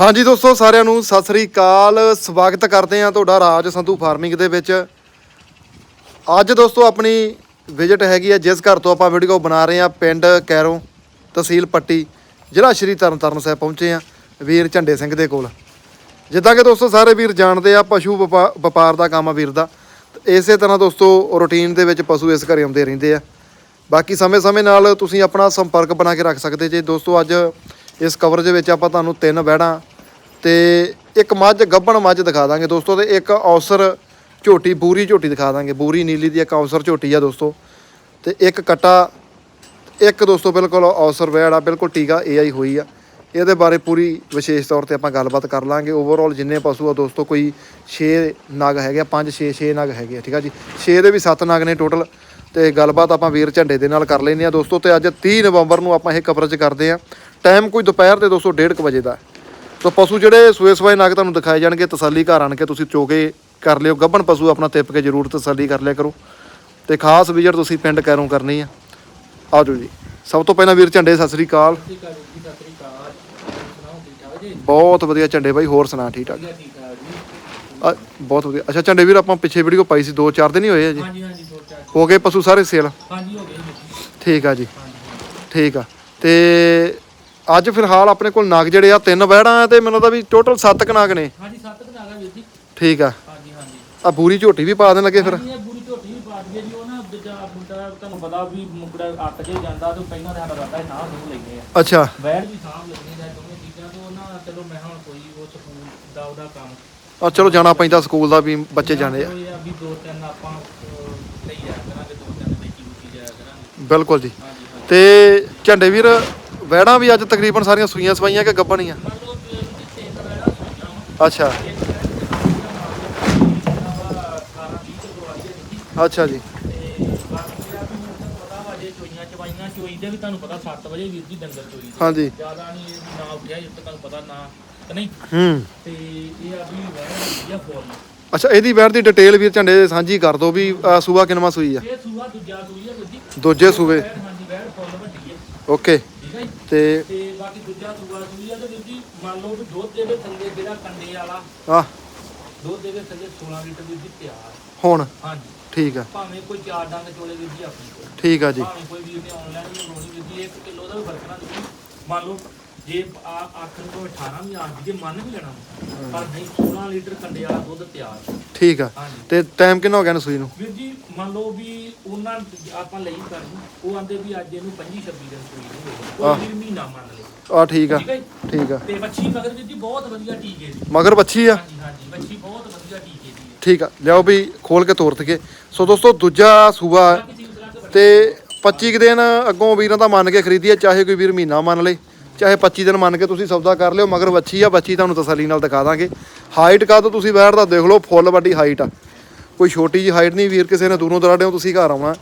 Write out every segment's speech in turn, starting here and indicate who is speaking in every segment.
Speaker 1: ਹਾਂਜੀ ਦੋਸਤੋ, ਸਾਰਿਆਂ ਨੂੰ ਸਤਿ ਸ੍ਰੀ ਅਕਾਲ। ਸਵਾਗਤ ਕਰਦੇ ਹਾਂ ਤੁਹਾਡਾ ਰਾਜ ਸੰਧੂ ਫਾਰਮਿੰਗ ਦੇ ਵਿੱਚ। ਅੱਜ ਦੋਸਤੋ, ਆਪਣੀ ਵਿਜ਼ਿਟ ਹੈਗੀ ਹੈ, ਜਿਸ ਘਰ ਤੋਂ ਆਪਾਂ ਵੀਡੀਓ ਬਣਾ ਰਹੇ ਹਾਂ, ਪਿੰਡ ਕੈਰੋਂ ਤਹਿਸੀਲ ਪੱਟੀ, ਜ਼ਿਲ੍ਹਾ ਸ਼੍ਰੀ ਤਰਨਤਾਰਨ ਸਾਹਿਬ ਪਹੁੰਚੇ ਹਾਂ, ਵੀਰ ਝੰਡੇ ਸਿੰਘ ਦੇ ਕੋਲ। ਜਿੱਦਾਂ ਕਿ ਦੋਸਤੋ, ਸਾਰੇ ਵੀਰ ਜਾਣਦੇ ਆ, ਪਸ਼ੂ ਵਪਾ- ਵਪਾਰ ਦਾ ਕੰਮ ਆ ਵੀਰ ਦਾ। ਇਸੇ ਤਰ੍ਹਾਂ ਦੋਸਤੋ ਰੂਟੀਨ ਦੇ ਵਿੱਚ ਪਸ਼ੂ ਇਸ ਘਰੇ ਆਉਂਦੇ ਰਹਿੰਦੇ ਆ। ਬਾਕੀ ਸਮੇਂ-ਸਮੇਂ ਨਾਲ ਤੁਸੀਂ ਆਪਣਾ ਸੰਪਰਕ ਬਣਾ ਕੇ ਰੱਖ ਸਕਦੇ ਜੇ। ਦੋਸਤੋ, ਅੱਜ ਇਸ ਕਵਰੇਜ ਵਿੱਚ ਆਪਾਂ ਤੁਹਾਨੂੰ ਤਿੰਨ ਬੈੜਾਂ ਤੇ ਇੱਕ ਮੱਝ, ਗੱਭਣ ਮੱਝ ਦਿਖਾ ਦਾਂਗੇ ਦੋਸਤੋ ਤੇ ਇੱਕ ਔਸਰ ਝੋਟੀ, ਬੂਰੀ ਝੋਟੀ ਦਿਖਾ ਦਾਂਗੇ। ਬੂਰੀ, ਨੀਲੀ ਦੀ ਇੱਕ ਔਸਰ ਝੋਟੀ ਆ ਦੋਸਤੋ ਤੇ ਇੱਕ ਕਟਾ, ਇੱਕ ਦੋਸਤੋ ਬਿਲਕੁਲ ਔਸਰ ਵੈੜ ਆ, ਬਿਲਕੁਲ ਟੀਕਾ ਏਆਈ ਹੋਈ ਆ। ਇਹਦੇ ਬਾਰੇ ਪੂਰੀ ਵਿਸ਼ੇਸ਼ ਤੌਰ ਤੇ ਆਪਾਂ ਗੱਲਬਾਤ ਕਰ ਲਾਂਗੇ। ਓਵਰਆਲ ਜਿੰਨੇ ਪਸ਼ੂ ਆ ਦੋਸਤੋ ਕੋਈ 6 ਨਗ ਹੈਗੇ ਆ 5 6 6 ਨਗ ਹੈਗੇ ਆ, ਠੀਕ ਆ ਜੀ? 6 ਦੇ ਵੀ 7 ਨਗ ਨੇ ਟੋਟਲ ਤੇ ਗੱਲਬਾਤ ਆਪਾਂ ਵੀਰ ਝੰਡੇ ਦੇ ਨਾਲ ਕਰ ਲੈਂਦੇ ਆ ਦੋਸਤੋ ਤੇ ਅੱਜ 30 ਨਵੰਬਰ ਨੂੰ ਆਪਾਂ ਇਹ ਕਵਰੇਜ ਕਰਦੇ ਆ ਟਾਈਮ ਕੋਈ ਦੁਪਹਿਰ ਦੇ ਦੋਸਤੋ 1:30 ਵਜੇ ਦਾ ਤੋ ਪਸ਼ੂ ਜਿਹੜੇ ਸੂਏ ਸਵਾਏ ਨਗ ਤੁਹਾਨੂੰ ਦਿਖਾਏ ਜਾਣਗੇ ਤਸੱਲੀ ਘਰ ਆਣ ਕੇ ਤੁਸੀਂ ਚੋਗੇ ਕਰ ਲਿਓ। ਗੱਭਣ ਪਸ਼ੂ ਆਪਣਾ ਤਿੱਪ ਕੇ ਜ਼ਰੂਰ ਤਸੱਲੀ ਕਰ ਲਿਆ ਕਰੋ। ਤੇ ਖਾਸ ਵਿਜ਼ਿਟ ਤੁਸੀਂ ਪਿੰਡ ਕੈਰੋਂ ਕਰਨੀ ਆ। ਆਜੋ ਜੀ। ਸਭ ਤੋਂ ਪਹਿਲਾਂ ਵੀਰ ਝੰਡੇ ਸਤਿ ਸ੍ਰੀ ਅਕਾਲ। ਬਹੁਤ ਵਧੀਆ ਝੰਡੇ ਬਾਈ ਹੋਰ ਸੁਣਾ ਠੀਕ ਠਾਕ? ਬਹੁਤ ਵਧੀਆ। ਅੱਛਾ ਝੰਡੇ ਵੀਰ ਆਪਾਂ ਪਿੱਛੇ ਵੀਡੀਓ ਪਾਈ ਸੀ 2-4 ਦਿਨ ਹੀ ਹੋਏ ਆ ਜੀ।
Speaker 2: ਹਾਂਜੀ ਹਾਂਜੀ
Speaker 1: ਹੋ ਗਏ ਪਸ਼ੂ ਸਾਰੇ ਸੇਲ?
Speaker 2: ਹਾਂਜੀ ਹੋ ਗਏ ਜੀ।
Speaker 1: ਠੀਕ ਆ ਜੀ। ਠੀਕ ਆ। ਤੇ ਅੱਜ ਫਿਲਹਾਲ ਆਪਣੇ ਕੋਲ ਨਾਗ ਜਿਹੜੇ ਆ ਤਿੰਨ ਵਹਿੜਾਂ ਆ ਤੇ ਮੈਨੂੰ ਲੱਗਦਾ ਵੀ ਟੋਟਲ 7 ਕ ਨਾਗ ਨੇ।
Speaker 2: ਹਾਂਜੀ ਸੱਤ ਦਿਨ ਆ ਵੀਰ ਜੀ।
Speaker 1: ਠੀਕ ਆ।
Speaker 2: ਹਾਂਜੀ ਹਾਂਜੀ।
Speaker 1: ਆ ਬੂਰੀ ਝੋਟੀ ਵੀ ਪਾ ਦੇਣ ਲੱਗੇ ਫਿਰ।
Speaker 2: ਹਾਂਜੀ, ਇਹ ਬੁਰੀ ਝੋਟੀ ਵੀ ਪਾ ਦਈਏ ਜੀ ਉਹ ਨਾ ਦੂਜਾ ਮੁੰਡਾ ਤੁਹਾਨੂੰ ਪਤਾ ਵੀ ਮੁੰਡਾ ਅੱਟ ਕੇ ਜਾਂਦਾ ਤੇ ਪਹਿਲਾਂ ਤਾਂ ਸਾਡਾ ਦਾਦਾ ਹੀ ਸਾਹ ਨੂੰ ਲੈਂਦੇ ਆ।
Speaker 1: ਅੱਛਾ।
Speaker 2: ਵੈਰ ਵੀ ਸਾਹ ਲੱਗਣੀ ਦਾ ਦੋਵੇਂ ਚੀਜ਼ਾਂ ਤੋਂ ਨਾ ਚਲੋ ਮੈਂ ਹੁਣ ਕੋਈ ਉਹ ਸਕੂਲ ਦਾ ਉਹਦਾ ਕੰਮ।
Speaker 1: ਆ ਚਲੋ ਜਾਣਾ ਪੈਂਦਾ ਸਕੂਲ ਦਾ ਵੀ ਬੱਚੇ ਜਾਂਦੇ ਆ।
Speaker 2: ਉਹ ਇਹ ਆ ਵੀ ਦੋ ਤਿੰਨ ਆਪਾਂ ਅਹ, ਲਈ ਆ ਕਰਾਂਗੇ ਦੋ ਤਿੰਨ ਵੇਚੀ ਵੂਚੀ ਜਾਇਆ ਕਰਾਂਗੇ
Speaker 1: ਬਿਲਕੁਲ ਜੀ।
Speaker 2: ਹਾਂਜੀ
Speaker 1: ਤੇ ਝੰਡੇ ਵੀਰ ਵੈੜਾਂ ਵੀ ਅੱਜ ਤਕਰੀਬਨ ਸਾਰੀਆਂ ਸੂਈਆਂ ਸਵਾਈਆਂ ਕਿ ਗੱਭਣੀਆਂ ਅੱਛਾ। ਅੱਛਾ ਜੀ।
Speaker 2: ਚੋਈ ਦੇ ਵੀ ਤੁਹਾਨੂੰ ਪਤਾ 7 ਵਜੇ ਵੀਰ ਜੀ ਡੰਗਰ ਚੋਈ
Speaker 1: ਹਾਂਜੀ।
Speaker 2: ਜ਼ਿਆਦਾ ਨਹੀਂ ਨਾ ਉੱਠਿਆ ਜਿੱਤ ਤੁਹਾਨੂੰ ਪਤਾ ਨਾ ਨਹੀਂ
Speaker 1: ਹੂੰ।
Speaker 2: ਤੇ ਇਹ ਆ ਵੀ ਵਧੀਆ ਫੋਨ
Speaker 1: ਅੱਛਾ, ਇਹਦੀ ਵਹਿੜ ਦੀ ਡਿਟੇਲ ਵੀਰ ਝੰਡੇ ਸਾਂਝੀ ਕਰ ਦਿਓ ਵੀ ਸੂਆ ਕਿਨਵਾ ਸੂਈ ਆ
Speaker 2: ਇਹ ਸੂਆ ਦੂਜਾ ਸੂਈ ਆ?
Speaker 1: ਦੂਜੇ ਸੂਏ
Speaker 2: ਹਾਂਜੀ ਵੈਣ ਫੁੱਲ ਵੱਡੀ ਹੈ
Speaker 1: ਓਕੇ।
Speaker 2: ਠੀਕ ਹੈ ਜੀ
Speaker 1: ਤੇ
Speaker 2: ਤੇ ਬਾਕੀ ਦੂਜਾ ਸੂਆ ਸੂਈ ਆ ਤੇ ਵੀਰ ਜੀ ਮੰਨ ਲਓ ਵੀ ਦੁੱਧ ਦੇ ਥੱਲੇ ਜਿਹੜਾ ਕੰਡੇ ਵਾਲਾ
Speaker 1: ਆ
Speaker 2: ਦੁੱਧ ਦੇ ਥੱਲੇ 16 ਲੀਟਰ ਵੀਰ ਜੀ ਤਿਆਰ
Speaker 1: ਹੁਣ?
Speaker 2: ਹਾਂਜੀ
Speaker 1: ਠੀਕ ਆ।
Speaker 2: ਭਾਵੇਂ ਕੋਈ ਚਾਰ ਡੰਗ ਚੋਲੇ ਵੀਰ ਜੀ ਆਪਣੀ ਕੋਲ
Speaker 1: ਠੀਕ ਆ ਜੀ।
Speaker 2: ਭਾਵੇਂ ਕੋਈ ਵੀਰ ਨੇ ਆਨਲਾਈਨ ਵੀ ਮੰਗਵਾਉਣੀ ਵੀਰ ਜੀ 1 ਕਿਲੋ ਦਾ ਵੀ ਫ਼ਰਕ ਨਾ ਤੁਸੀਂ ਮੰਨ ਲਓ ਜੇ ਆ ਆਖਰ ਤੋਂ 18 ਵੀ ਜੇ ਮੰਨ ਵੀ ਲੈਣਾ ਪਰ ਨਹੀਂ 16 ਲੀਟਰ ਕੰਡੇ ਵਾਲਾ ਦੁੱਧ ਤਿਆਰ
Speaker 1: ਠੀਕ ਆ।
Speaker 2: ਹਾਂਜੀ।
Speaker 1: ਤੇ ਟਾਈਮ ਕਿੰਨਾ ਹੋ ਗਿਆ ਨੂੰ ਸੂਈ ਨੂੰ?
Speaker 2: ਵੀਰ ਜੀ ਮੰਨ ਲਓ ਵੀ ਉਹਨਾਂ ਆਪਾਂ ਲਈ ਕਰਨੀ ਉਹ ਆਂਦੇ ਵੀ ਅੱਜ ਇਹਨੂੰ 25 26 ਦਿਨ ਸੂਈ ਨਹੀਂ ਹੋਈ ਕੋਈ ਵੀ ਮਹੀਨਾ ਮੰਨ ਲਓ।
Speaker 1: ਆ ਠੀਕ ਆ।
Speaker 2: ਠੀਕ ਹੈ ਜੀ?
Speaker 1: ਠੀਕ ਆ।
Speaker 2: ਤੇ ਬੱਚੀ ਮਗਰ ਵੀਰ ਜੀ ਬਹੁਤ ਵਧੀਆ ਟੀਕੇ ਦੀ।
Speaker 1: ਮਗਰ ਬੱਚੀ ਆ?
Speaker 2: ਹਾਂਜੀ ਹਾਂਜੀ ਬੱਚੀ ਬਹੁਤ ਵਧੀਆ ਟੀਕੇ ਦੀ ਹੈ
Speaker 1: ਠੀਕ ਆ। ਲਿਆਓ ਵੀ ਖੋਲ ਕੇ ਤੋਰ ਤੀਏ ਸੋ ਦੋਸਤੋ ਦੂਜਾ
Speaker 2: ਬਾਕੀ ਚੀਜ਼ ਕੇ
Speaker 1: ਤੇ 25 ਕੁ ਦਿਨ ਅੱਗੋਂ ਵੀਰਾਂ ਦਾ ਮੰਨ ਕੇ ਖਰੀਦੀਏ ਚਾਹੇ ਕੋਈ ਵੀਰ ਮਹੀਨਾ ਮੰਨ ਲੇ। ਚਾਹੇ 25 ਦਿਨ ਮੰਨ ਕੇ ਤੁਸੀਂ ਸੌਦਾ ਕਰ ਲਿਓ ਮਗਰ ਬੱਚੀ ਆ ਬੱਚੀ ਤੁਹਾਨੂੰ ਤਸੱਲੀ ਨਾਲ ਦਿਖਾ ਦਾਂਗੇ। ਹਾਈਟ ਕਾ ਤੁਸੀਂ ਬੈਠ ਦਾ ਦੇਖ ਲਓ ਫੁੱਲ ਵੱਡੀ ਹਾਈਟ ਆ। ਕੋਈ ਛੋਟੀ ਜੀ ਹਾਈਟ ਨਹੀਂ ਵੀਰ ਕਿਸੇ ਨੇ ਦੂਰੋਂ ਦਰਾੜਿਓ ਤੁਸੀਂ ਘਰ ਆਉਣਾ।